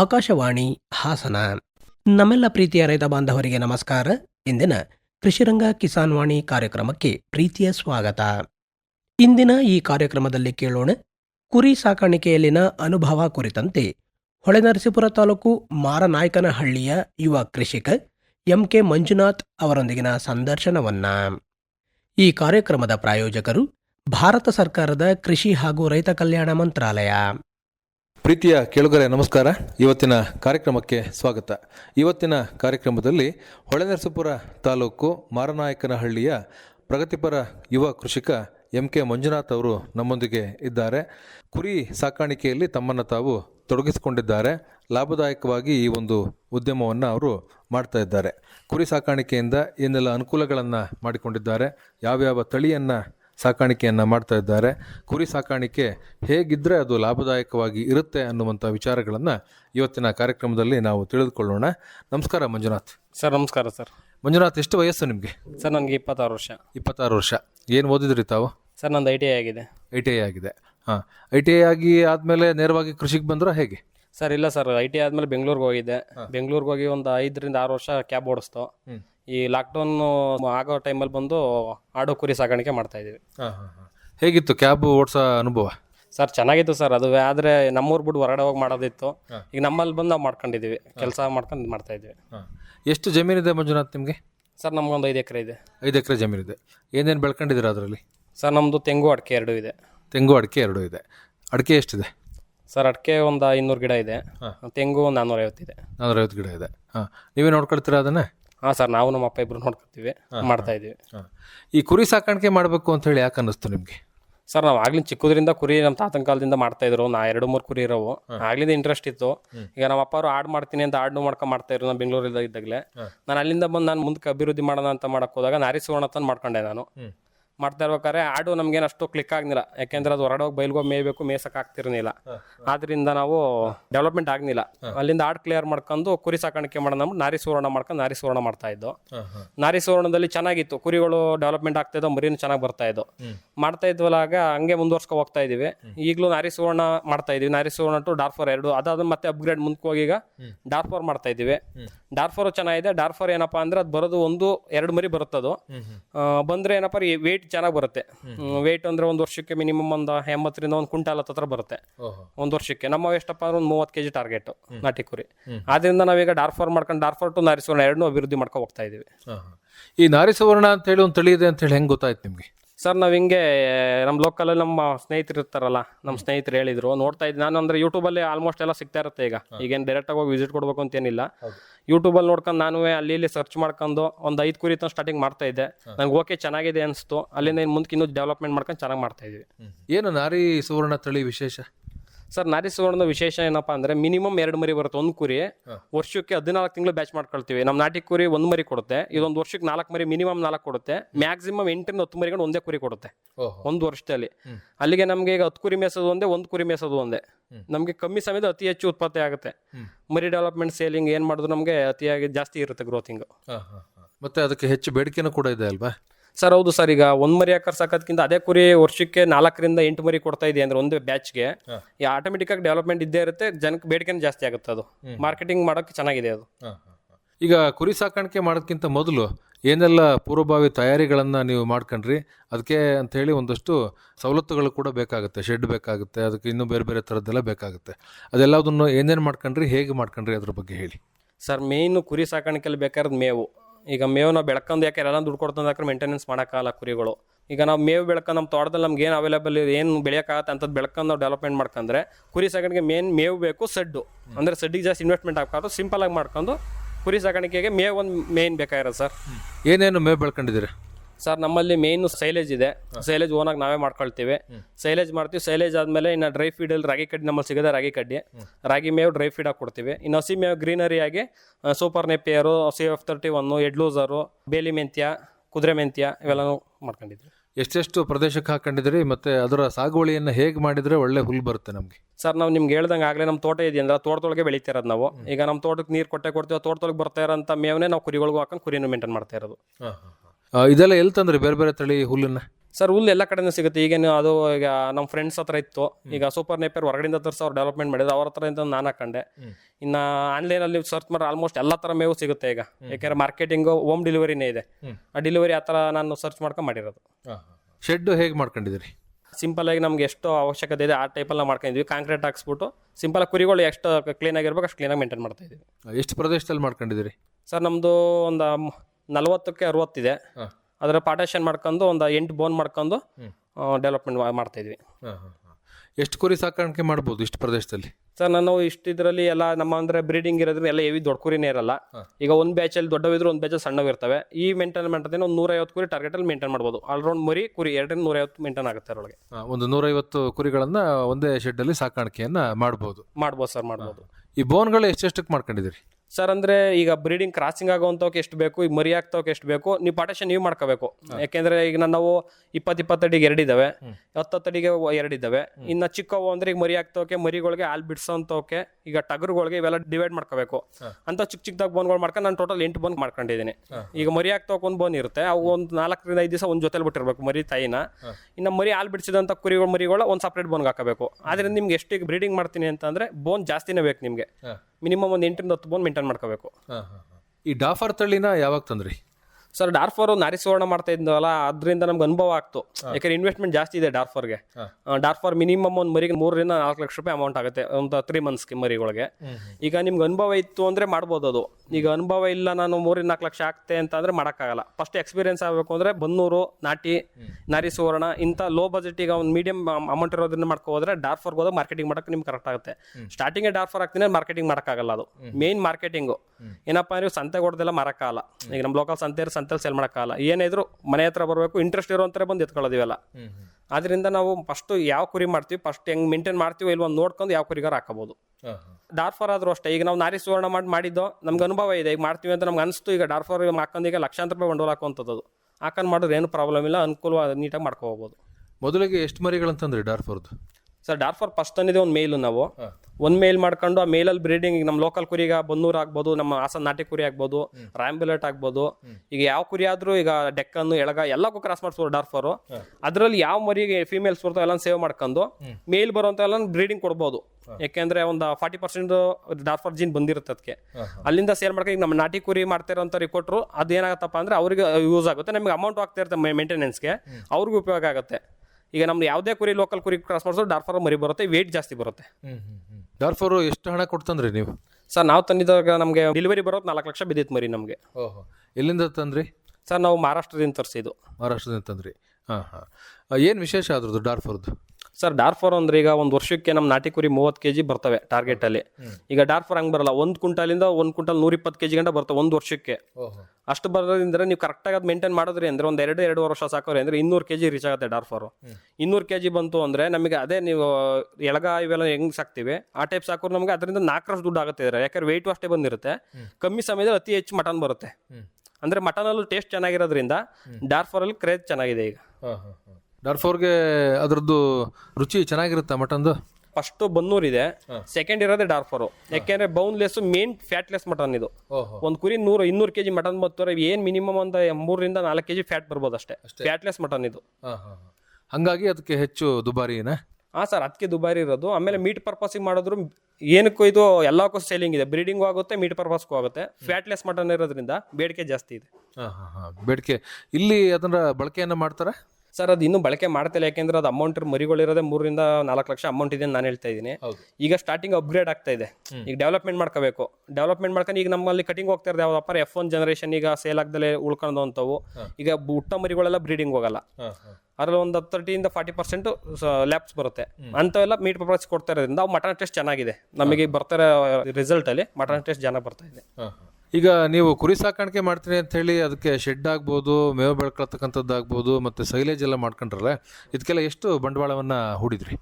ಆಕಾಶವಾಣಿ ಹಾಸನ. ನಮ್ಮೆಲ್ಲ ಪ್ರೀತಿಯ ರೈತ ಬಾಂಧವರಿಗೆ ನಮಸ್ಕಾರ. ಇಂದಿನ ಕೃಷಿರಂಗ ಕಿಸಾನ್ ವಾಣಿ ಕಾರ್ಯಕ್ರಮಕ್ಕೆ ಪ್ರೀತಿಯ ಸ್ವಾಗತ. ಇಂದಿನ ಈ ಕಾರ್ಯಕ್ರಮದಲ್ಲಿ ಕೇಳೋಣ, ಕುರಿ ಸಾಕಾಣಿಕೆಯಲ್ಲಿನ ಅನುಭವ ಕುರಿತಂತೆ ಹೊಳೆನರಸೀಪುರ ತಾಲೂಕು ಮಾರನಾಯ್ಕನಹಳ್ಳಿಯ ಯುವ ಕೃಷಿಕ ಎಂ ಕೆ ಮಂಜುನಾಥ್ ಅವರೊಂದಿಗಿನ ಸಂದರ್ಶನವನ್ನ. ಈ ಕಾರ್ಯಕ್ರಮದ ಪ್ರಾಯೋಜಕರು ಭಾರತ ಸರ್ಕಾರದ ಕೃಷಿ ಹಾಗೂ ರೈತ ಕಲ್ಯಾಣ ಮಂತ್ರಾಲಯ. ಪ್ರೀತಿಯ ಕೇಳುಗರೆ, ನಮಸ್ಕಾರ. ಇವತ್ತಿನ ಕಾರ್ಯಕ್ರಮಕ್ಕೆ ಸ್ವಾಗತ. ಇವತ್ತಿನ ಕಾರ್ಯಕ್ರಮದಲ್ಲಿ ಹೊಳೆನರಸಪುರ ತಾಲೂಕು ಮಾರನಾಯಕನಹಳ್ಳಿಯ ಪ್ರಗತಿಪರ ಯುವ ಕೃಷಿಕ ಎಂ ಕೆ ಮಂಜುನಾಥ್ ಅವರು ನಮ್ಮೊಂದಿಗೆ ಇದ್ದಾರೆ. ಕುರಿ ಸಾಕಾಣಿಕೆಯಲ್ಲಿ ತಮ್ಮನ್ನು ತಾವು ತೊಡಗಿಸಿಕೊಂಡಿದ್ದಾರೆ. ಲಾಭದಾಯಕವಾಗಿ ಈ ಒಂದು ಉದ್ಯಮವನ್ನು ಅವರು ಮಾಡ್ತಾ ಇದ್ದಾರೆ. ಕುರಿ ಸಾಕಾಣಿಕೆಯಿಂದ ಏನೆಲ್ಲ ಅನುಕೂಲಗಳನ್ನು ಮಾಡಿಕೊಂಡಿದ್ದಾರೆ, ಯಾವ್ಯಾವ ತಳಿಯನ್ನು ಸಾಕಾಣಿಕೆಯನ್ನು ಮಾಡ್ತಾ ಇದ್ದಾರೆ. ಕುರಿ ಸಾಕಾಣಿಕೆ ಹೇಗಿದ್ದರೆ ಅದು ಲಾಭದಾಯಕವಾಗಿ ಇರುತ್ತೆ ಅನ್ನುವಂಥ ವಿಚಾರಗಳನ್ನು ಇವತ್ತಿನ ಕಾರ್ಯಕ್ರಮದಲ್ಲಿ ನಾವು ತಿಳಿದುಕೊಳ್ಳೋಣ. ನಮಸ್ಕಾರ ಮಂಜುನಾಥ್. ಸರ್ ನಮಸ್ಕಾರ ಸರ್. ಮಂಜುನಾಥ್ ಎಷ್ಟು ವಯಸ್ಸು ನಿಮಗೆ? ಸರ್ ನನಗೆ ಇಪ್ಪತ್ತಾರು ವರ್ಷ. ಇಪ್ಪತ್ತಾರು ವರ್ಷ. ಏನು ಓದಿದ್ರಿ ತಾವು? ಸರ್ ನಂದು ಐ ಟಿ ಐ ಆಗಿದೆ. ಐ ಟಿ ಐ ಆಗಿದೆ. ಹಾಂ. ಐ ಟಿ ಐ ಆಗಿ ಆದಮೇಲೆ ನೇರವಾಗಿ ಕೃಷಿಗೆ ಬಂದ್ರೆ ಹೇಗೆ? ಸರ್ ಇಲ್ಲ ಸರ್ ಐ ಟಿ ಆದಮೇಲೆ ಬೆಂಗಳೂರಿಗೆ ಹೋಗಿದ್ದೆ. ಬೆಂಗಳೂರಿಗೆ ಹೋಗಿ ಒಂದು ಐದರಿಂದ ಆರು ವರ್ಷ ಕ್ಯಾಬ್ ಓಡಿಸ್ತು. ಈ ಲಾಕ್ಡೌನ್ ಆಗೋ ಟೈಮಲ್ಲಿ ಬಂದು ಆಡು ಕುರಿ ಸಾಗಾಣಿಕೆ ಮಾಡ್ತಾ ಇದ್ದೀವಿ. ಹಾಂ ಹಾಂ ಹಾಂ. ಹೇಗಿತ್ತು ಕ್ಯಾಬ್ ಓಡಿಸೋ ಅನುಭವ? ಸರ್ ಚೆನ್ನಾಗಿತ್ತು ಸರ್. ಅದು ಆದರೆ ನಮ್ಮೂರು ಬಿಟ್ಟು ಹೊರಗಡೆ ಹೋಗಿ ಮಾಡೋದಿತ್ತು. ಈಗ ನಮ್ಮಲ್ಲಿ ಬಂದು ನಾವು ಮಾಡ್ಕೊಂಡಿದ್ದೀವಿ. ಕೆಲಸ ಮಾಡ್ಕೊಂಡು ಮಾಡ್ತಾ ಇದ್ದೀವಿ. ಎಷ್ಟು ಜಮೀನಿದೆ ಮಂಜುನಾಥ್ ನಿಮಗೆ? ಸರ್ ನಮಗೊಂದು ಐದು ಎಕರೆ ಇದೆ. ಐದು ಎಕರೆ ಜಮೀನಿದೆ ಏನೇನು ಬೆಳ್ಕೊಂಡಿದ್ದೀರಾ ಅದರಲ್ಲಿ? ಸರ್ ನಮ್ಮದು ತೆಂಗು ಅಡಿಕೆ ಎರಡು ಇದೆ. ತೆಂಗು ಅಡಿಕೆ ಎರಡು ಇದೆ. ಅಡಿಕೆ ಎಷ್ಟಿದೆ? ಸರ್ ಅಡಿಕೆ ಒಂದು ಇನ್ನೂರು ಗಿಡ ಇದೆ. ತೆಂಗು ಒಂದು ನಾನ್ನೂರೈವತ್ತಿದೆ ನಾನ್ನೂರೈವತ್ತು ಗಿಡ ಇದೆ. ಹಾಂ. ನೀವೇ ನೋಡ್ಕೊಳ್ತೀರಾ ಅದನ್ನೇ? ಹಾಂ ಸರ್ ನಾವು ನಮ್ಮ ಅಪ್ಪ ಇಬ್ರು ನೋಡ್ಕೊತೀವಿ ಮಾಡ್ತಾ ಇದ್ದೀವಿ ಈ ಕುರಿ ಸಾಕಾಣಿಕೆ ಮಾಡಬೇಕು ಅಂತ ಹೇಳಿ ಯಾಕೆ ಅನ್ನಿಸ್ತು ನಿಮಗೆ? ಸರ್ ನಾವು ಆಗ್ಲಿಂದ ಚಿಕ್ಕದ್ರಿಂದ ಕುರಿ ನಮ್ಮ ತಾತನ ಕಾಲದಿಂದ ಮಾಡ್ತಾ ಇದ್ರು. ನಾ ಎರಡು ಮೂರು ಕುರಿ ಇರೋವು. ಆಗ್ಲಿಂದ ಇಂಟ್ರೆಸ್ಟ್ ಇತ್ತು. ಈಗ ನಮ್ಮ ಅಪ್ಪ ಅವರು ಆಡ್ ಮಾಡ್ತೀನಿ ಅಂತ ಆಡ್ ಮಾಡ್ಕೊಂಡು ಮಾಡ್ತಾ ಇದ್ರು ನಾನು ಬೆಂಗಳೂರಲ್ಲಿ ಇದ್ದಾಗಲೇ. ನಾನು ಅಲ್ಲಿಂದ ಬಂದು ನಾನು ಮುಂದಕ್ಕೆ ಅಭಿವೃದ್ಧಿ ಮಾಡೋಣ ಅಂತ ಮಾಡಕ್ ಹೋದಾಗ ನಾರಿ ಸುವರ್ಣ ತಂದು ಮಾಡ್ಕೊಂಡೆ ನಾನು. ಮಾಡ್ತಾ ಇರ್ಬೇಕಾದ್ರೆ ಆಡು ನಮ್ಗೇನು ಅಷ್ಟು ಕ್ಲಿಕ್ ಆಗ್ನಿಲ್ಲ. ಯಾಕೆಂದ್ರೆ ಅದು ಹೊರಡೋಗಿ ಬೈಲ್ಗೋಗಿ ಮೇಯ್ಬೇಕು ಮೇಯ್ಸಕ್ ಆಗ್ತಿರ್ಲಿಲ್ಲ ಆದ್ರಿಂದ ನಾವು ಡೆವಲಪ್ಮೆಂಟ್ ಆಗ್ಲಿಲ್ಲ ಅಲ್ಲಿಂದ ಆಡ್ ಕ್ಲಿಯರ್ ಮಾಡ್ಕೊಂಡು ಕುರಿ ಸಾಕಾಣಿಕೆ ಮಾಡೋಣ ನಮ್ಗೆ ನಾರಿ ಸುವರ್ಣ ಮಾಡ್ಕೊಂಡು ನಾರಿ ಸುವರ್ಣ ಮಾಡ್ತಾ ಇದ್ದು. ನಾರಿ ಸುವರ್ಣದಲ್ಲಿ ಚೆನ್ನಾಗಿತ್ತು. ಕುರಿಗಳು ಡೆವಲಪ್ಮೆಂಟ್ ಆಗ್ತಾ ಇದ್ದವು ಮರಿನು ಚೆನ್ನಾಗಿ ಬರ್ತಾ ಇದ್ದು. ಮಾಡ್ತಾ ಇದ್ವಲ್ಲ ಆಗ ಹಂಗೆ ಮುಂದುವರ್ಸ್ಕೊ ಹೋಗ್ತಾ ಇದೀವಿ. ಈಗಲೂ ನಾರಿ ಸುವರ್ಣ ಮಾಡ್ತಾ ಇದೀವಿ. ನಾರಿ ಸುವರ್ಣ ಟು ಡಾರ್ಫೋರ್ ಎರಡು. ಅದಾದ ಮತ್ತೆ ಅಪ್ಗ್ರೇಡ್ ಮುಂದಕ್ಕೆ ಹೋಗಿ ಈಗ ಡಾರ್ಫೋರ್ ಮಾಡ್ತಾ ಇದೀವಿ. ಡಾರ್ಫೋರ್ ಚೆನ್ನಾಗಿದೆ. ಡಾರ್ಫೋರ್ ಏನಪ್ಪಾ ಅಂದ್ರೆ ಅದು ಬರೋದು ಒಂದು ಎರಡು ಮರಿ ಬರುತ್ತೆ ಅದು ಆ, ಬಂದ್ರೆ ಏನಪ್ಪ ವೇಟ್ ಚೆನ್ನಾಗಿ ಬರುತ್ತೆ. ವೆಯ್ಟ್ ಅಂದ್ರೆ ಒಂದು ವರ್ಷಕ್ಕೆ ಮಿನಿಮಮ್ ಒಂದು ಎಂಬತ್ತರಿಂದ ಒಂದು ಕುಂಟಾಲ ಹತ್ರ ಬರುತ್ತೆ. ಒಂದು ವರ್ಷಕ್ಕೆ. ನಮ್ಮ ಎಷ್ಟಪ್ಪ ಅಂದ್ರೆ ಒಂದು ಮೂವತ್ತು ಕೆಜಿ ಟಾರ್ಗೆಟ್ ನಾಟಿ ಕುರಿ ಆದ್ರಿಂದ ನಾವೀಗ ಡಾರ್ಫೋರ್ ಮಾಡ್ಕೊಂಡು ಡಾರ್ಫೋರ್ ಟು ನಾರಿ ಸುವರ್ಣ ಎರಡನ್ನೂ ಅಭಿವೃದ್ಧಿ ಮಾಡ್ಕೊಂಡು ಹೋಗ್ತಾ ಇದೀವಿ. ಈ ನಾರಿ ಸುವರ್ಣ ಅಂತ ಹೇಳಿ ಒಂದು ತಳಿ ಇದೆ ಅಂತ ಹೇಳಿ ಹೆಂಗೆ ಗೊತ್ತಾಯ್ತು ನಿಮಗೆ? ಸರ್ ನಾವು ಹಿಂಗೆ ನಮ್ಮ ಲೋಕಲಲ್ಲಿ ನಮ್ಮ ಸ್ನೇಹಿತರು ಇರ್ತಾರಲ್ಲ ನಮ್ಮ ಸ್ನೇಹಿತರು ಹೇಳಿದ್ರು ನೋಡ್ತಾ ಇದ್ದೆ. ನಾನು ಅಂದ್ರೆ ಯೂಟ್ಯೂಬಲ್ಲಿ ಆಲ್ಮೋಸ್ಟ್ ಎಲ್ಲ ಸಿಗ್ತಾ ಇರುತ್ತೆ ಈಗ. ಈಗೇನು ಡೈರೆಕ್ಟಾಗಿ ಹೋಗಿ ವಿಸಿಟ್ ಕೊಡ್ಬೇಕು ಅಂತೇನಿಲ್ಲ ಯೂಟ್ಯೂಬಲ್ಲಿ ನೋಡ್ಕೊಂಡು ನಾನು ಅಲ್ಲಿ ಇಲ್ಲಿ ಸರ್ಚ್ ಮಾಡ್ಕೊಂಡು ಒಂದು ಐದು ಕುರಿ ತನಕ ಸ್ಟಾರ್ಟಿಂಗ್ ಮಾಡ್ತಾ ಇದ್ದೆ. ನಂಗೆ ಓಕೆ ಚೆನ್ನಾಗಿದೆ ಅನಿಸ್ತು. ಅಲ್ಲಿಂದ ಇನ್ನು ಮುಂದಕ್ಕೆ ಇನ್ನೂ ಡೆವಲಪ್ಮೆಂಟ್ ಮಾಡ್ಕೊಂಡು ಚೆನ್ನಾಗಿ ಮಾಡ್ತಾ ಇದ್ದೀವಿ ಏನು ನಾರಿ ಸುವರ್ಣ ತಳಿ ವಿಶೇಷ? ಸರ್ ನಾರಿ ಸುವರ್ಣದ ವಿಶೇಷ ಏನಪ್ಪಾ ಅಂದ್ರೆ ಮಿನಿಮಮ್ ಎರಡು ಮರಿ ಬರುತ್ತೆ ಒಂದು ಕುರಿ. ವರ್ಷಕ್ಕೆ ಹದಿನಾಲ್ಕು ತಿಂಗಳು ಬ್ಯಾಚ್ ಮಾಡ್ಕೊಳ್ತೀವಿ. ನಮ್ಮ ನಾಟಿ ಕುರಿ ಒಂದು ಮರಿ ಕೊಡುತ್ತೆ. ಇದೊಂದು ವರ್ಷಕ್ಕೆ ನಾಲ್ಕು ಮರಿ ಮಿನಿಮಮ್ ನಾಲ್ಕು ಕೊಡುತ್ತೆ. ಮ್ಯಾಕ್ಸಿಮಮ್ ಎಂಟರಿಂದ ಹತ್ತು ಮರಿಗಳು ಒಂದೇ ಕುರಿ ಕೊಡುತ್ತೆ. ಒಂದು ವರ್ಷದಲ್ಲಿ. ಅಲ್ಲಿಗೆ ನಮಗೆ ಈಗ ಹತ್ತು ಕುರಿ ಮೇಸೋದು ಒಂದೇ ಒಂದು ಕುರಿ ಮೇಸೋದು ಒಂದೇ. ನಮಗೆ ಕಮ್ಮಿ ಸಮಯದ ಅತಿ ಹೆಚ್ಚು ಉತ್ಪತ್ತಿ ಆಗುತ್ತೆ. ಮರಿ ಡೆವಲಪ್ಮೆಂಟ್ ಸೇಲಿಂಗ್ ಏನು ಮಾಡಿದ್ರು ನಮಗೆ ಅತಿಯಾಗಿ ಜಾಸ್ತಿ ಇರುತ್ತೆ ಗ್ರೋತಿಂಗ್ ಮತ್ತೆ ಅದಕ್ಕೆ ಹೆಚ್ಚು ಬೇಡಿಕೆನೂ ಕೂಡ ಇದೆ ಅಲ್ವಾ? ಸರ್ ಹೌದು ಸರ್ ಈಗ ಒಂದ್ ಮರಿ ಹಾಕರ್ ಸಾಕೋದಕ್ಕಿಂತ ಅದೇ ಕುರಿ ವರ್ಷಕ್ಕೆ ನಾಲ್ಕರಿಂದ ಎಂಟು ಮರಿ ಕೊಡ್ತಾ ಇದೆ ಅಂದ್ರೆ ಒಂದು ಬ್ಯಾಚ್ಗೆ ಈ ಆಟೋಮೆಟಿಕ್ ಆಗಿ ಡೆವಲಪ್ಮೆಂಟ್ ಇದ್ದೇ ಇರುತ್ತೆ ಜನಕ್ಕೆ ಬೇಡಿಕೆ ಜಾಸ್ತಿ ಆಗುತ್ತೆ ಅದು. ಮಾರ್ಕೆಟಿಂಗ್ ಮಾಡೋಕೆ ಚೆನ್ನಾಗಿದೆ ಅದು. ಈಗ ಕುರಿ ಸಾಕಾಣಿಕೆ ಮಾಡೋದಕ್ಕಿಂತ ಮೊದಲು ಏನೆಲ್ಲ ಪೂರ್ವಭಾವಿ ತಯಾರಿಗಳನ್ನು ನೀವು ಮಾಡ್ಕೊಂಡ್ರಿ? ಅದಕ್ಕೆ ಅಂಥೇಳಿ ಹೇಳಿ ಒಂದಷ್ಟು ಸವಲತ್ತುಗಳು ಕೂಡ ಬೇಕಾಗುತ್ತೆ. ಶೆಡ್ ಬೇಕಾಗುತ್ತೆ ಅದಕ್ಕೆ ಇನ್ನೂ ಬೇರೆ ಬೇರೆ ಥರದ್ದೆಲ್ಲ ಬೇಕಾಗುತ್ತೆ. ಅದೆಲ್ಲದನ್ನು ಏನೇನು ಮಾಡ್ಕೊಂಡ್ರಿ ಹೇಗೆ ಮಾಡ್ಕೊಂಡ್ರಿ ಅದ್ರ ಬಗ್ಗೆ ಹೇಳಿ. ಸರ್ ಮೇಯ್ನು ಕುರಿ ಸಾಕಾಣಿಕೆಯಲ್ಲಿ ಬೇಕಾದ್ರೆ ಮೇವು. ಈಗ ಮೇವು ನಾವು ಬೆಳ್ಕೊಂಡು ಯಾಕೆ ಎಲ್ಲ ದುಡ್ಡು ಕೊಡ್ತಂದ್ರೆ ಯಾಕೆ ಮೇಂಟೆನೆನ್ಸ್ ಮಾಡೋಕ್ಕಾಗಲ್ಲ ಕುರಿಗಳು. ಈಗ ನಾವು ಮೇವು ಬೆಳ್ಕೊಂಡು ನಮ್ಮ ತೋಟದಲ್ಲಿ ನಮ್ಗೆ ಏನು ಅವೈಲೇಬಲ್ ಇದೆ, ಏನು ಬೆಳೆಯೋಕ್ಕಾಗತ್ತೆ ಅಂಥದ್ದು ಬೆಳ್ಕೊಂಡು ನಾವು ಡೆವಲಪ್ಮೆಂಟ್ ಮಾಡ್ಕೊಂಡ್ರೆ ಕುರಿ ಸಾಕಾಣಿಕೆ ಮೇನ್ ಮೇವು ಬೇಕು ಸಡ್ಡು. ಅಂದರೆ ಸಡ್ಡಿಗೆ ಜಾಸ್ತಿ ಇನ್ವೆಸ್ಟ್ಮೆಂಟ್ ಹಾಕೋದು ಸಿಂಪಲ್ ಆಗಿ ಮಾಡ್ಕೊಂಡು ಕುರಿ ಸಾಕಾಣಿಕೆಗೆ ಮೇವು ಒಂದು ಮೇನ್ ಬೇಕಾಗಿರೋದು ಸರ್. ಏನೇನು ಮೇವು ಬೆಳ್ಕೊಂಡಿದ್ದೀರಿ? ಸರ್ ನಮ್ಮಲ್ಲಿ ಮೇನ್ ಸೈಲೇಜ್ ಇದೆ. ಸೈಲೇಜ್ ಓನಾಗಿ ನಾವೇ ಮಾಡ್ಕೊಳ್ತೀವಿ. ಸೈಲೇಜ್ ಮಾಡ್ತೀವಿ. ಸೈಲೇಜ್ ಆದಮೇಲೆ ಇನ್ನು ಡ್ರೈ ಫೀಡಲ್ಲಿ ರಾಗಿ ಕಡ್ಡಿ ನಮ್ಮಲ್ಲಿ ಸಿಗದೆ ರಾಗಿ ಕಡ್ಡಿ. ರಾಗಿ ಮೇವು ಡ್ರೈ ಫೀಡ್ ಆಗಿ ಕೊಡ್ತೀವಿ. ಇನ್ನು ಹಸಿ ಮೇವು ಗ್ರೀನರಿ ಆಗಿ super napier C F thirty one ಎಡ್ಲೂಸರು ಬೇಲಿ ಮೆಂತ್ಯ ಕುದುರೆ ಮೆಂತ್ಯ ಇವೆಲ್ಲನೂ ಮಾಡ್ಕೊಂಡಿದ್ವಿ. ಎಷ್ಟೆಷ್ಟು ಪ್ರದೇಶಕ್ಕೆ ಹಾಕೊಂಡಿದ್ರಿ ಮತ್ತೆ ಅದರ ಸಾಗುವಳಿಯನ್ನು ಹೇಗೆ ಮಾಡಿದರೆ ಒಳ್ಳೆ ಹುಲ್ಲು ಬರುತ್ತೆ ನಮಗೆ? ಸರ್ ನಾವು ನಿಮ್ಗೆ ಹೇಳ್ದಂಗೆ ಆಗಲೇ ನಮ್ಮ ತೋಟ ಇದೆಯಂದ್ರೆ ತೋಟದೊಳಗೆ ಬೆಳಿತಿರೋದು ನಾವು. ಈಗ ನಮ್ಮ ತೋಟಕ್ಕೆ ನೀರು ಕೊಟ್ಟೆ ಕೊಡ್ತೀವಿ ತೋಟದೊಳಗೆ ಬರ್ತಾ ಇರೋಂಥ ಮೇವನೇ ನಾವು ಕುರಿಗಳಿಗೂ ಹಾಕೊಂಡು ಕುರಿನೂ ಮೇಂಟೈನ್ ಮಾಡ್ತಾ ಇರೋದು. ಇದೆಲ್ಲ ಎಲ್ಲಿ ತಂದ್ರಿ? ಬೇರೆ ಬೇರೆ ತಳಿ ಹುಲ್ಲನ್ನ? ಸರ್ ಹುಲ್ಲು ಎಲ್ಲ ಕಡೆನೂ ಸಿಗುತ್ತೆ. ಈಗೇನು ಅದು ಈಗ ನಮ್ಮ ಫ್ರೆಂಡ್ಸ್ ಹತ್ರ ಇತ್ತು. ಈಗ ಸೂಪರ್ ನೇಪರ್ ಹೊರಗಡೆಯಿಂದ ತರಿಸಿ ಅವ್ರು ಡೆವಲಪ್ಮೆಂಟ್ ಮಾಡಿದ್ರು ಅವ್ರ ಹತ್ರ ಇಂದ ನಾನು ಹಾಕೊಂಡೆ. ಇನ್ನು ಆನ್ಲೈನಲ್ಲಿ ಸರ್ಚ್ ಮಾಡ್ರೆ ಆಲ್ಮೋಸ್ಟ್ ಎಲ್ಲ ಥರ ಮೇವು ಸಿಗುತ್ತೆ ಈಗ. ಯಾಕೆಂದ್ರೆ ಮಾರ್ಕೆಟಿಂಗು ಹೋಮ್ ಡೆಲಿವರಿನೇ ಇದೆ. ಆ ಡೆಲಿವರಿ ಆ ಥರ ನಾನು ಸರ್ಚ್ ಮಾಡ್ಕೊಂಡು ಮಾಡಿರೋದು. ಶೆಡ್ ಹೇಗೆ ಮಾಡ್ಕೊಂಡಿದ್ದೀರಿ? ಸಿಂಪಲ್ ಆಗಿ ನಮ್ಗೆ ಎಷ್ಟು ಅವಶ್ಯಕತೆ ಇದೆ ಆ ಟೈಪಲ್ಲಿ ನಾವು ಮಾಡ್ಕೊಂಡಿದ್ವಿ. ಕಾಂಕ್ರೀಟ್ ಹಾಕ್ಸ್ಬಿಟ್ಟು ಸಿಂಪಲ್ ಕುರಿಗಳು ಎಷ್ಟು ಕ್ಲೀನ್ ಆಗಿರ್ಬೇಕು ಅಷ್ಟು ಕ್ಲೀನಾಗಿ ಮೇಂಟೈನ್ ಮಾಡ್ತಾ ಇದ್ದೀವಿ ಎಷ್ಟು ಪ್ರದೇಶದಲ್ಲಿ ಮಾಡ್ಕೊಂಡಿದ್ದೀರಿ? ಸರ್ ನಮ್ಮದು ಒಂದು ನಲವತ್ತಕ್ಕೆ ಅರವತ್ತಿದೆ. ಅದರ ಪಾರ್ಟೇಷನ್ ಮಾಡ್ಕೊಂಡು ಒಂದು ಎಂಟು ಬೋನ್ ಮಾಡ್ಕೊಂಡು ಡೆವಲಪ್ಮೆಂಟ್ ಮಾಡ್ತಾ ಇದ್ವಿ ಎಷ್ಟು ಕುರಿ ಸಾಕಾಣಿಕೆ ಮಾಡ್ಬೋದು ಇಷ್ಟು ಪ್ರದೇಶದಲ್ಲಿ? ಸರ್ ನಾನು ಇಷ್ಟು ಇದರಲ್ಲಿ ಎಲ್ಲ ನಮ್ಮ ಅಂದ್ರೆ ಬ್ರೀಡಿಂಗ್ ಇರೋದ್ರಿಂದ ಎಲ್ಲ ಹೆವಿ ದೊಡ್ಡ ಕುರಿನೇ ಇರಲ್ಲ. ಈಗ ಒಂದು ಬ್ಯಾಚಲ್ಲಿ ದೊಡ್ಡವಿದ್ರು ಒಂದು ಬ್ಯಾಚಲ್ಲಿ ಸಣ್ಣವಿರ್ತವೆ ಈ ಮೇಂಟೈನ್ ಮಾಡ್ತೀನಿ ಒಂದು ನೂರೈವತ್ತು ಕುರಿ ಟಾರ್ಗೆಟಲ್ಲಿ ಮೇಂಟೈನ್ ಮಾಡ್ಬೋದು. ಆಲ್ರೌಂಡ್ ಮರಿ ಕುರಿ ಎರಡರಿಂದ ನೂರೈವತ್ತು ಮೇಂಟೈನ್ ಆಗುತ್ತೆ ಅದರೊಳಗೆ. ಒಂದು ನೂರೈವತ್ತು ಕುರಿಗಳನ್ನು ಒಂದೇ ಶೆಡ್ಡಲ್ಲಿ ಸಾಕಾಣಿಕೆಯನ್ನ ಮಾಡ್ಬೋದು. ಮಾಡ್ಬೋದು ಸರ್ ಮಾಡ್ಬೋದು. ಈ ಬೋನ್ಗಳು ಎಷ್ಟೆಷ್ಟಕ್ಕೆ ಮಾಡ್ಕೊಂಡಿದ್ದೀರಿ? ಸರ್ ಅಂದ್ರೆ ಈಗ ಬ್ರೀಡಿಂಗ್ ಕ್ರಾಸಿಂಗ್ ಆಗೋವಂಥವ್ಕೆ ಎಷ್ಟು ಬೇಕು? ಈಗ ಮರಿ ಆಗ್ತವಕ್ಕೆ ಎಷ್ಟು ಬೇಕು? ನೀವು ಪಾರ್ಟೇಷನ್ ನೀವು ಮಾಡ್ಕೋಬೇಕು. ಯಾಕೆಂದ್ರೆ ಈಗ ನಾವು ಇಪ್ಪತ್ತು ಇಪ್ಪತ್ತಡಿಗೆ ಎರಡಿದ್ದಾವೆ ಹತ್ತತ್ತಡಿಗೆ ಎರಡಿದ್ದಾವೆ ಇನ್ನು ಚಿಕ್ಕವು ಅಂದ್ರೆ ಈಗ ಮರಿ ಆಗ್ತವಕ್ಕೆ ಮರಿಗಳಿಗೆ ಹಾಲು ಬಿಡ್ಸೋಂಥವಕ್ಕೆ ಈಗ ಟಗರುಗಳಿಗೆ ಇವೆಲ್ಲ ಡಿವೈಡ್ ಮಾಡ್ಕೋಬೇಕು. ಅಂತ ಚಿಕ್ಕ ಚಿಕ್ಕದಾಗ ಬೋನ್ಗಳು ಮಾಡ್ಕೊಂಡು ನಾನು ಟೋಟಲ್ ಎಂಟು ಬೋನ್ ಮಾಡ್ಕೊಂಡಿದ್ದೀನಿ ಈಗ ಮರಿ ಆಗ್ತವಕ್ಕೆ ಒಂದು ಬೋನ್ ಇರುತ್ತೆ. ಅವು ಒಂದು ನಾಲ್ಕರಿಂದ ಐದು ದಿವಸ ಒಂದು ಜೊತೆಲಿ ಬಿಟ್ಟಿರ್ಬೇಕು ಮರಿ ತಾಯಿನ. ಇನ್ನು ಮರಿ ಹಾಲು ಬಿಡಿಸಿದಂಥ ಕುರಿಗಳು ಮರಿಗಳು ಒಂದು ಸಪ್ರೇಟ್ ಬೋನ್ಗೆ ಹಾಕಬೇಕು. ಆದ್ರಿಂದ ನಿಮ್ಗೆ ಎಷ್ಟು ಈಗ ಬ್ರೀಡಿಂಗ್ ಮಾಡ್ತೀನಿ ಅಂತಂದ್ರೆ ಬೋನ್ ಜಾಸ್ತಿನೇ ಬೇಕು ನಿಮಗೆ. ಮಿನಿಮಮ್ ಒಂದು ಎಂಟರಿಂದ ಹತ್ತು ಬೋನ್ ಮೇಂಟೈನ್ ಮಾಡ್ಕೋಬೇಕು. ಈ ಡಾಫರ್ ತಳ್ಳಿನ ಯಾವಾಗ ತಂದ್ರಿ? ಸರ್ ಡಾರ್ಫರ್ ನಾರಿ ಸುವರ್ಣ ಮಾಡ್ತಾ ಇದ್ವಲ್ಲ ಅದರಿಂದ ನಮ್ಗೆ ಅನುಭವ ಆಗ್ತು. ಯಾಕಂದ್ರೆ ಇನ್ವೆಸ್ಟ್ಮೆಂಟ್ ಜಾಸ್ತಿ ಇದೆ ಡಾರ್ಫರ್ಗೆ ಡಾರ್ಫರ್ ಮಿನಿಮಮ್ ಒಂದು ಮರಿಗೆ ಮೂರರಿಂದ ನಾಲ್ಕು ಲಕ್ಷ ರೂಪಾಯಿ ಅಮೌಂಟ್ ಆಗುತ್ತೆ ಒಂದು ತ್ರೀ ಮಂತ್ಸ್ಗೆ ಮರಿಗಳಿಗೆ. ಈಗ ನಿಮ್ಗೆ ಅನುಭವ ಇತ್ತು ಅಂದ್ರೆ ಮಾಡ್ಬೋದು ಅದು. ಈಗ ಅನುಭವ ಇಲ್ಲ ನಾನು ಮೂರಿಂದ ನಾಲ್ಕು ಲಕ್ಷ ಆಗ್ತೆ ಅಂತ ಅಂದ್ರೆ ಮಾಡೋಕ್ಕಾಗಲ್ಲ. ಫಸ್ಟ್ ಎಕ್ಸ್ಪೀರಿಯನ್ಸ್ ಆಗಬೇಕು ಅಂದ್ರೆ ಬನ್ನೂರು ನಾಟಿ ನಾರಿ ಸುವರ್ಣ ಇಂಥ ಲೋ ಬಜೆಟ್ ಈಗ ಒಂದು ಮೀಡಿಯಂ ಅಮೌಂಟ್ ಇರೋದ್ರಿಂದ ಮಾಡ್ಕೋದ್ರೆ ಡಾರ್ಫರ್ಗೆ ಹೋದಾಗ ಮಾರ್ಕೆಟಿಂಗ್ ಮಾಡೋಕೆ ನಿಮ್ಗೆ ಕರೆಕ್ಟ್ ಆಗುತ್ತೆ. ಸ್ಟಾರ್ಟಿಂಗೇ ಡಾರ್ಫರ್ ಆಗ್ತೀನಿ ಮಾರ್ಕೆಟಿಂಗ್ ಮಾಡೋಕ್ಕಾಗಲ್ಲ ಅದು. ಮೇನ್ ಮಾರ್ಕೆಟಿಂಗು ಏನಪ್ಪ ಅಂದ್ರೆ ಸಂತೆ ಕೊಡೋದೆಲ್ಲ ಮಾರಕ್ಕಾಗಲ್ಲ. ಈಗ ನಮ್ಮ ಲೋಕಲ್ ಸಂತೆ ಸಂತೆಲಿ ಸೇಲ್ ಮಾಡೋಕ್ಕಾಗಲ್ಲ. ಏನಿದ್ರು ಮನೆ ಹತ್ರ ಬರಬೇಕು ಇಂಟ್ರೆಸ್ಟ್ ಇರೋಂಥರ ಬಂದು ಎತ್ಕೊಳ್ಳೋದಿವೆಲ್ಲ ಅದರಿಂದ ನಾವು ಫಸ್ಟ್ ಯಾವ ಕುರಿ ಮಾಡ್ತೀವಿ ಫಸ್ಟ್ ಹೆಂಗ್ ಮೇಂಟೈನ್ ಮಾಡ್ತೀವಿ ಇಲ್ಲಿ ಒಂದು ನೋಡ್ಕೊಂಡು ಯಾವ ಕುರಿಗಾರ ಹಾಕಬಹುದು ಡಾರ್ಫರ್ ಆದ್ರೂ ಅಷ್ಟೇ. ಈಗ ನಾವು ನಾರಿ ಸುವರ್ಣ ಮಾಡಿ ಮಾಡಿದ್ದೋ ನಮ್ಗೆ ಅನುಭವ ಇದೆ. ಈಗ ಮಾಡ್ತೀವಿ ಅಂತ ನಮ್ಗೆ ಅನಿಸ್ತು ಈಗ ಡಾರ್ಫರ್ ಹಾಕೊಂಡು ಈಗ ಲಕ್ಷಾಂತರ ರೂಪಾಯಿ ಬಂಡವಾಳ ಹಾಕುವಂಥದ್ದು. ಹಾಕೊಂಡು ಮಾಡಿದ್ರೆ ಏನು ಪ್ರಾಬ್ಲಮ್ ಇಲ್ಲ ಅನುಕೂಲ ನೀಟಾಗಿ ಮಾಡ್ಕೊಬೋದು. ಮೊದಲಿಗೆ ಎಷ್ಟು ಮರಿಗಳಂತಂದ್ರೆ ಡಾರ್ಫರ್ದು ಸರ್ ಡಾರ್ಫರ್ ಫಸ್ಟ್ ತಂದಿದೆ ಒಂದು ಮೇಲು ನಾವು. ಒಂದು ಮೇಲ್ ಮಾಡ್ಕೊಂಡು ಆ ಮೇಲಲ್ಲಿ ಬ್ರೀಡಿಂಗ್ ನಮ್ಮ ಲೋಕಲ್ ಕುರಿಗ ಬನ್ನೂರ್ ಆಗ್ಬೋದು ನಮ್ಮ ಹಾಸನ್ ನಾಟಿ ಕುರಿ ಆಗ್ಬೋದು ರಾಂಬುಲೆಟ್ ಆಗ್ಬೋದು ಈಗ ಯಾವ ಕುರಿ ಆದ್ರೂ ಈಗ ಡೆಕ್ಕನ್ನು ಎಳಗ ಎಲ್ಲಕ್ಕೂ ಕ್ರಾಸ್ ಮಾಡಿಸ್ಬೋದು ಡಾರ್ಫರು ಅದರಲ್ಲಿ ಯಾವ ಮರಿಗೆ ಫೀಮೇಲ್ಸ್ ಬರ್ತೋ ಎಲ್ಲ ಸೇವ್ ಮಾಡ್ಕೊಂಡು ಮೇಲ್ ಬರುವಂತ ಎಲ್ಲ ಬ್ರೀಡಿಂಗ್ ಕೊಡ್ಬೋದು. ಯಾಕೆಂದ್ರೆ ಒಂದು ಫಾರ್ಟಿ ಪರ್ಸೆಂಟ್ ಡಾರ್ಫರ್ ಜೀನ್ ಬಂದಿರುತ್ತೆ ಅದಕ್ಕೆ ಅಲ್ಲಿಂದ ಸೇಲ್ ಮಾಡ್ಕೊಂಡು ಈಗ ನಮ್ಮ ನಾಟಿ ಕುರಿ ಮಾಡ್ತಿರೋಂಥವ್ರಿಗೆ ಕೊಟ್ಟರು ಅದೇನಾಗತ್ತಪ್ಪ ಅಂದ್ರೆ ಅವ್ರಿಗೆ ಯೂಸ್ ಆಗುತ್ತೆ ನಮಗೆ ಅಮೌಂಟ್ ಆಗ್ತಾ ಇರುತ್ತೆ ಮೇಂಟೆನೆನ್ಸ್ಗೆ ಅವ್ರಿಗೂ ಉಪಯೋಗ ಆಗುತ್ತೆ. ಈಗ ನಮ್ದು ಯಾವುದೇ ಕುರಿ ಲೋಕಲ್ ಕುರಿ ಕ್ರಾಸ್ ಮಾಡಿಸೋ ಡಾರ್ಫರ್ ಮರಿ ಬರುತ್ತೆ ವೇಟ್ ಜಾಸ್ತಿ ಬರುತ್ತೆ. ಡಾರ್ಫರು ಎಷ್ಟು ಹಣ ಕೊಡ್ತಂದ್ರಿ ನೀವು? ಸರ್ ನಾವು ತಂದಿದ್ದಾಗ ನಮಗೆ ಡೆಲಿವರಿ ಬರೋದು ನಾಲ್ಕು ಲಕ್ಷ ಬಿದ್ದಿತ್ತು ಮರಿ ನಮಗೆ. ಓಹೋ. ಎಲ್ಲಿಂದ ತಂದ್ರಿ? ಸರ್ ನಾವು ಮಹಾರಾಷ್ಟ್ರದಿಂದ ತರಿಸಿದ್ದು. ಮಹಾರಾಷ್ಟ್ರದಿಂದ ತಂದ್ರಿ. ಹಾಂ ಹಾಂ. ಏನು ವಿಶೇಷ ಅದ್ರದ್ದು ಡಾರ್ಫರ್ದು ಸರ್ ಡಾರ್ಫರ್ ಅಂದ್ರೆ ಈಗ ಒಂದು ವರ್ಷಕ್ಕೆ ನಮ್ಮ ನಾಟಿ ಕುರಿ ಮೂವತ್ತು ಕೆಜಿ ಬರ್ತವೆ ಟಾರ್ಗೆಟ್ ಅಲ್ಲಿ. ಈಗ ಡಾರ್ಫರ್ ಹಂಗ್ ಬರಲ್ಲ ಒಂದು ಕ್ವಿಂಟಲಿಂದ ಒಂದು ಕ್ವಿಂಟಲ್ ನೂರ ಇಪ್ಪತ್ತು ಕೆಜಿ ಗಂಟ ಬರ್ತವೆ ಒಂದು ವರ್ಷಕ್ಕೆ. ಅಷ್ಟು ಬರೋದ್ರಿಂದ ನೀವು ಕರೆಕ್ಟಾಗಿ ಅದು ಮೇಂಟೈನ್ ಮಾಡಿದ್ರಿ ಅಂದ್ರೆ ಒಂದು ಎರಡು ಎರಡು ವರ್ಷ ಸಾಕೋರಿ ಅಂದ್ರೆ ಇನ್ನೂರು ಕೆಜಿ ರೀಚ್ ಆಗುತ್ತೆ ಡಾರ್ಫರು ಇನ್ನೂರು ಕೆಜಿ ಬಂತು ಅಂದ್ರೆ ನಮಗೆ ಅದೇ ನೀವು ಎಳಗ ಇವೆಲ್ಲ ಹೆಂಗ್ ಸಾಕ್ತಿವಿ ಆ ಟೈಪ್ ಸಾಕೋರು ನಮಗೆ ಅದರಿಂದ ನಾಲ್ಕರಷ್ಟು ದುಡ್ಡು ಆಗುತ್ತೆ ಇದ್ರೆ. ಯಾಕಂದ್ರೆ ವೆಯ್ಟು ಅಷ್ಟೇ ಬಂದಿರುತ್ತೆ. ಕಮ್ಮಿ ಸಮಯದಲ್ಲಿ ಅತಿ ಹೆಚ್ಚು ಮಟನ್ ಬರುತ್ತೆ. ಅಂದ್ರೆ ಮಟನಲ್ಲೂ ಟೇಸ್ಟ್ ಚೆನ್ನಾಗಿರೋದ್ರಿಂದ ಡಾರ್ಫರಲ್ಲಿ ಕ್ರೇಜ್ ಚೆನ್ನಾಗಿದೆ ಈಗ. ಡಾರ್ಫೋರ್ಗೆ ಅದರದ್ದು ರುಚಿ ಚೆನ್ನಾಗಿರುತ್ತೆ ಮಟನ್ದು? ಫಸ್ಟ್ ಬನ್ನೂರ್ ಇದೆ ಸೆಕೆಂಡ್ ಇರೋದೇ ಡಾರ್ಫರು. ಯಾಕೆಂದ್ರೆ ಬೌನ್ಲೆಸ್ ಮೇನ್ ಫ್ಯಾಟ್ಲೆಸ್ ಮಟನ್ ಇದು. ಒಂದು ಕುರಿ ನೂರು ಇನ್ನೂರು ಕೆಜಿ ಮಟನ್ ಬರ್ತಾರೆ ಏನ್ ಮಿನಿಮಮ್ ಒಂದು ಮೂರರಿಂದ ನಾಲ್ಕು ಕೆಜಿ ಫ್ಯಾಟ್ ಬರ್ಬೋದು ಅಷ್ಟೇ. ಫ್ಯಾಟ್ಲೆಸ್ ಮಟನ್ ಇದು. ಹಂಗಾಗಿ ಅದಕ್ಕೆ ಹೆಚ್ಚು ದುಬಾರಿನಾ? ಹಾ ಸರ್ ಅದಕ್ಕೆ ದುಬಾರಿ ಇರೋದು. ಆಮೇಲೆ ಮೀಟ್ ಪರ್ಪಸ್ಗೆ ಮಾಡಿದ್ರು ಏನಕ್ಕೂ ಇದು ಎಲ್ಲಕ್ಕೂ ಸೇಲಿಂಗ್ ಇದೆ. ಬ್ರೀಡಿಂಗು ಆಗುತ್ತೆ ಮೀಟ್ ಪರ್ಪಸ್ಗೂ ಆಗುತ್ತೆ. ಫ್ಯಾಟ್ಲೆಸ್ ಮಟನ್ ಇರೋದ್ರಿಂದ ಬೇಡಿಕೆ ಜಾಸ್ತಿ ಇದೆ. ಹಾಂ ಹಾಂ ಹಾಂ. ಬೇಡಿಕೆ. ಇಲ್ಲಿ ಅದರ ಬಳಕೆಯನ್ನು ಮಾಡ್ತಾರಾ? ಸರ್ ಅದು ಇನ್ನೂ ಬಳಕೆ ಮಾಡ್ತಿಲ್ಲ. ಯಾಕೆಂದ್ರೆ ಅದು ಅಮೌಂಟ್ ಮರಿಗಳಿರೋದೇ ಮೂರರಿಂದ ನಾಲ್ಕು ಲಕ್ಷ ಅಮೌಂಟ್ ಇದೆ ನಾನು ಹೇಳ್ತಾ ಇದ್ದೀನಿ. ಈಗ ಸ್ಟಾರ್ಟಿಂಗ್ ಅಪ್ಗ್ರೇಡ್ ಆಗ್ತಾ ಇದೆ. ಈಗ ಡೆವಲಪ್ಮೆಂಟ್ ಮಾಡ್ಕೋಬೇಕು. ಡೆವಲಪ್ಮೆಂಟ್ ಮಾಡ್ಕೊಂಡು ಈಗ ನಮ್ಮಲ್ಲಿ ಕಟಿಂಗ್ ಹೋಗ್ತಾ ಇರೋದು ಯಾವ್ದಪ್ಪ ಎಫ್ ಒನ್ ಜನರೇಷನ್ ಈಗ ಸೇಲ್ ಆಗ್ದಲೇ ಉಳ್ಕೊಂಡು ಅಂತವು ಈಗ ಉಟ್ಟ ಮರಿಗಳೆಲ್ಲ ಬ್ರೀಡಿಂಗ್ ಹೋಗಲ್ಲ. ಅದ್ರಲ್ಲಿ ಒಂದು ತರ್ಟಿಯಿಂದ ಫಾರ್ಟಿ ಪರ್ಸೆಂಟ್ ಲ್ಯಾಪ್ಸ್ ಬರುತ್ತೆ. ಅಂಥವೆಲ್ಲ ಮೀಟ್ ಪ್ರೈಸ್ ಕೊಡ್ತಾ ಇರೋದ್ರಿಂದ ಮಟನ್ ಟೆಸ್ಟ್ ಚೆನ್ನಾಗಿದೆ. ನಮಗೆ ಬರ್ತಾರೆ ರಿಸಲ್ಟ್ ಅಲ್ಲಿ ಮಟನ್ ಟೆಸ್ಟ್ ಜನ ಬರ್ತಾ ಇದೆ. ಈಗ ನೀವು ಕುರಿ ಸಾಕಾಣಿಕೆ ಮಾಡ್ತೀನಿ ಅಂತ ಹೇಳಿ ಅದಕ್ಕೆ ಶೆಡ್ ಆಗ್ಬೋದು ಮೇವು ಬೆಳ್ಕೊಳ್ತಕ್ಕಂಥದ್ದಾಗ್ಬೋದು ಮತ್ತು ಸೈಲೇಜ್ ಎಲ್ಲ ಮಾಡ್ಕೊಂಡ್ರಲ್ಲ ಇದಕ್ಕೆಲ್ಲ ಎಷ್ಟು ಬಂಡವಾಳವನ್ನು ಹೂಡಿದ್ರಿ?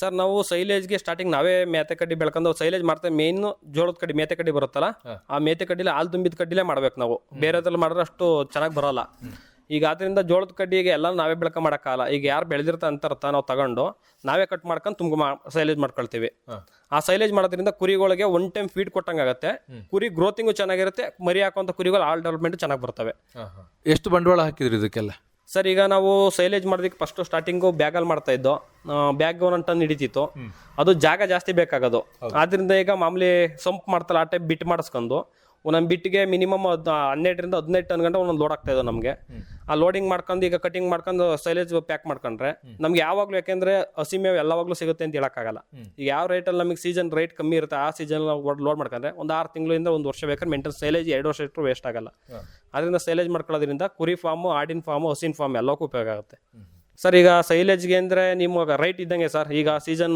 ಸರ್ ನಾವು ಸೈಲೇಜ್ಗೆ ಸ್ಟಾರ್ಟಿಂಗ್ ನಾವೇ ಮೇತೆ ಕಡ್ಡಿ ಬೆಳ್ಕೊಂಡು ಸೈಲೇಜ್ ಮಾಡ್ತೇವೆ ಮೇನ್ ಜೋಳದ ಕಡ್ಡಿ ಮೇತೆ ಕಡ್ಡಿ ಬರುತ್ತಲ್ಲ ಆ ಮೇತೆ ಕಡ್ಡಿಲಿ ಹಾಲು ತುಂಬಿದ ಕಡ್ಡಿಲೇ ಮಾಡ್ಬೇಕು ನಾವು. ಬೇರೆದ್ರಲ್ಲಿ ಮಾಡಿದ್ರೆ ಅಷ್ಟು ಚೆನ್ನಾಗಿ ಬರಲ್ಲ. ಈಗ ಅದರಿಂದ ಜೋಳದ ಕಡ್ಡಿಗೆ ಎಲ್ಲ ನಾವೇ ಬೆಳಕ ಮಾಡೋಕ್ಕಾಗಲ್ಲ. ಈಗ ಯಾರು ಬೆಳೆದಿರ್ತ ಅಂತಾರತ್ತ ನಾವು ತಗೊಂಡು ನಾವೇ ಕಟ್ ಮಾಡ್ಕೊಂಡು ತುಂಬ ಸೈಲೇಜ್ ಮಾಡ್ಕೊಳ್ತೀವಿ. ಆ ಸೈಲೇಜ್ ಮಾಡೋದ್ರಿಂದ ಕುರಿಗಳಿಗೆ ಒನ್ ಟೈಮ್ ಫೀಡ್ ಕೊಟ್ಟಂಗಾಗತ್ತೆ ಕುರಿ ಗ್ರೋತಿಂಗು ಚೆನ್ನಾಗಿರುತ್ತೆ ಮರಿ ಹಾಕುವಂಥ ಕುರಿಗಳು ಆಲ್ ಡೆವಲಪ್ಮೆಂಟ್ ಚೆನ್ನಾಗಿ ಬರ್ತವೆ. ಎಷ್ಟು ಬಂಡವಾಳ ಹಾಕಿದ್ರಿ ಇದಕ್ಕೆಲ್ಲ? ಸರ್ ಈಗ ನಾವು ಸೈಲೇಜ್ ಮಾಡೋದಕ್ಕೆ ಫಸ್ಟ್ ಸ್ಟಾರ್ಟಿಂಗು ಬ್ಯಾಗಲ್ಲಿ ಮಾಡ್ತಾ ಇದ್ದೋ ಬ್ಯಾಗ್ ಒಂದು ಟನ್ ಹಿಡಿತಿತ್ತು. ಅದು ಜಾಗ ಜಾಸ್ತಿ ಬೇಕಾಗೋದು. ಆದ್ರಿಂದ ಈಗ ಮಾಮೂಲಿ ಸಂಪ್ ಮಾಡ್ತಲ್ಲ ಆ ಟೈಪ್ ಬಿಟ್ ಮಾಡಿಸ್ಕೊಂಡು ಒಂದೊಂದು ಬಿಟ್ಟಿಗೆ ಮಿನಿಮಮ್ ಹನ್ನೆರಡರಿಂದ ಹದಿನೈದು ಟನ್ ಗಂಟೆ ಒಂದೊಂದು ಲೋಡ್ ಆಗ್ತಾ ಇದೆ ನಮಗೆ. ಆ ಲೋಡಿಂಗ್ ಮಾಡ್ಕೊಂಡು ಈಗ ಕಟಿಂಗ್ ಮಾಡ್ಕೊಂಡು ಸೈಲೇಜ್ ಪ್ಯಾಕ್ ಮಾಡ್ಕೊಂಡ್ರೆ ನಮ್ಗೆ ಯಾವಾಗಲೂ ಯಾಕೆಂದ್ರೆ ಹಸಿ ಮೇವು ಯಾವಾಗಲೂ ಸಿಗುತ್ತೆ ಅಂತ ಹೇಳಕ್ಕಾಗಲ್ಲ. ಈಗ ಯಾವ ರೇಟಲ್ಲಿ ನಮಗೆ ಸೀಸನ್ ರೇಟ್ ಕಮ್ಮಿ ಇರುತ್ತೆ ಆ ಸೀಸನ್ ಲೋಡ್ ಮಾಡ್ಕೊಂಡ್ರೆ ಒಂದು ಆರು ತಿಂಗಳಿಂದ ಒಂದು ವರ್ಷ ಬೇಕಾದ್ರೆ ಮೇಂಟೆನ್ ಸೈಲೇಜ್ ಎರಡು ವರ್ಷ ಇಟ್ಟರು ವೇಸ್ಟ್ ಆಗಲ್ಲ. ಅದರಿಂದ ಸೈಲೇಜ್ ಮಾಡ್ಕೊಳ್ಳೋದ್ರಿಂದ ಕುರಿ ಫಾರ್ಮು ಆಡಿನ ಫಾರ್ಮು ಹಸಿನ ಫಾರ್ಮ್ ಎಲ್ಲಕ್ಕೂ ಉಪಯೋಗ ಆಗುತ್ತೆ. ಸರ್ ಈಗ ಸೈಲೇಜ್ಗೆ ಅಂದ್ರೆ ನಿಮ್ಗೆ ರೈಟ್ ಇದ್ದಂಗೆ ಸರ್ ಈಗ ಸೀಸನ್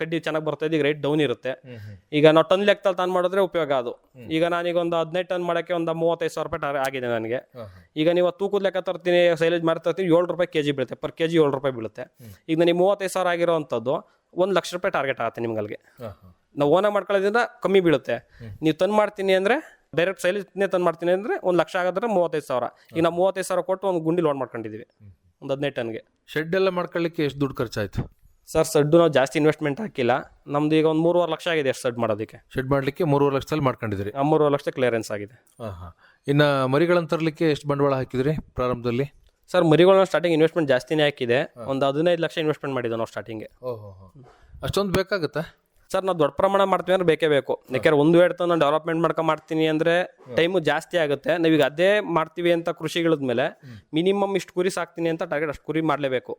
ಕಡ್ಡಿ ಚೆನ್ನಾಗಿ ಬರ್ತಾ ಇದೆ ಈಗ ರೈಟ್ ಡೌನ್ ಇರುತ್ತೆ. ಈಗ ನಾವು ಟನ್ ಲೆಕ್ಕದಲ್ಲಿ ತಾನು ಮಾಡಿದ್ರೆ ಉಪಯೋಗ ಅದು. ಈಗ ನಾನೀಗ ಒಂದು ಹದಿನೈದು ಟನ್ ಮಾಡೋಕ್ಕೆ ಒಂದು ಮೂವತ್ತೈದು ಸಾವಿರ ರೂಪಾಯಿ ಆಗಿದೆ ನನಗೆ. ಈಗ ನೀವು ತೂಕದ ಲೆಕ್ಕ ತರ್ತೀನಿ ಸೈಲೇಜ್ ಮಾಡಿ ತರ್ತೀನಿ ಏಳು ರೂಪಾಯಿ ಕೆ ಜಿ ಬೀಳುತ್ತೆ. ಪರ್ ಕೆ ಜಿ ಏಳು ರೂಪಾಯಿ ಬೀಳುತ್ತೆ. ಈಗ ನನಗೆ ಮೂವತ್ತೈದು ಸಾವಿರ ಆಗಿರೋ ಅಂಥದ್ದು ಒಂದು ಲಕ್ಷ ರೂಪಾಯಿ ಟಾರ್ಗೆಟ್ ಆಗುತ್ತೆ ನಿಮ್ಗೆ ಅಲ್ಲಿಗೆ ನಾವು ಓನ ಮಾಡ್ಕೊಳ್ಳೋದ್ರಿಂದ ಕಮ್ಮಿ ಬೀಳುತ್ತೆ. ನೀವು ತಂದು ಮಾಡ್ತೀನಿ ಅಂದರೆ ಡೈರೆಕ್ಟ್ ಸೈಲೇಜ್ನೇ ತಂದು ಮಾಡ್ತೀನಿ ಅಂದರೆ ಒಂದು ಲಕ್ಷ ಆಗೋದ್ರೆ ಮೂವತ್ತೈದು ಸಾವಿರ. ಈಗ ನಾವು ಮೂವತ್ತೈದು ಸಾವಿರ ಕೊಟ್ಟು ಒಂದು ಗುಂಡಿ ಲೋಡ್ ಮಾಡ್ಕೊಂಡಿದ್ದೀವಿ ಒಂದು ಹದಿನೈದು ಟನ್ಗೆ. ಶೆಡ್ ಎಲ್ಲ ಮಾಡ್ಕೊಳ್ಳಿಕ್ಕೆ ಎಷ್ಟು ದುಡ್ಡು ಖರ್ಚಾಯಿತು? ಸರ್ ಸಡ್ಡು ನಾವು ಜಾಸ್ತಿ ಇನ್ವೆಸ್ಟ್ಮೆಂಟ್ ಹಾಕಿಲ್ಲ. ನಮ್ದು ಈಗ ಒಂದು ಮೂರುವರೆ ಲಕ್ಷ ಆಗಿದೆ ಎಷ್ಟು ಸಡ್ ಮಾಡೋದಕ್ಕೆ. ಶೆಡ್ ಮಾಡಲಿಕ್ಕೆ ಮೂರುವರೆ ಲಕ್ಷದಲ್ಲಿ ಮಾಡ್ಕೊಂಡಿದ್ರಿ ಆ ಮೂರುವರೆ ಲಕ್ಷ ಕ್ಲಿಯರೆನ್ಸ್ ಆಗಿದೆ. ಹಾಂ ಹಾಂ ಇನ್ನು ಮರಿಗಳನ್ನು ತರಲಿಕ್ಕೆ ಎಷ್ಟು ಬಂಡವಾಳ ಹಾಕಿದ್ರಿ ಪ್ರಾರಂಭದಲ್ಲಿ? ಸರ್ ಮರಿಗಳನ್ನ ಸ್ಟಾರ್ಟಿಂಗ್ ಇನ್ವೆಸ್ಟ್ಮೆಂಟ್ ಜಾಸ್ತಿನೇ ಹಾಕಿದೆ. ಒಂದು ಹದಿನೈದು ಲಕ್ಷ ಇನ್ವೆಸ್ಟ್ಮೆಂಟ್ ಮಾಡಿದ್ದೆ ನಾವು ಸ್ಟಾರ್ಟಿಂಗ್ಗೆ ಓಹೋ ಅಷ್ಟೊಂದು ಬೇಕಾಗುತ್ತಾ? ಸರ್ ನಾವು ದೊಡ್ಡ ಪ್ರಮಾಣ ಮಾಡ್ತೀವಿ ಅಂದ್ರೆ ಬೇಕೇ ಬೇಕು. ಯಾಕೆಂದ್ರೆ ಒಂದು ಎರಡು ನಾನು ಡೆವಲಪ್ಮೆಂಟ್ ಮಾಡ್ಕೊಂಡು ಮಾಡ್ತೀನಿ ಅಂದ್ರೆ ಟೈಮು ಜಾಸ್ತಿ ಆಗುತ್ತೆ. ನಾವೀಗ ಅದೇ ಮಾಡ್ತೀವಿ ಅಂತ ಕೃಷಿಗಳದ್ಮೇಲೆ ಮಿನಿಮಮ್ ಇಷ್ಟು ಕುರಿ ಸಾಕ್ತೀನಿ ಅಂತ ಟಾರ್ಗೆಟ್ ಅಷ್ಟು ಕುರಿ ಮಾಡಲೇಬೇಕು.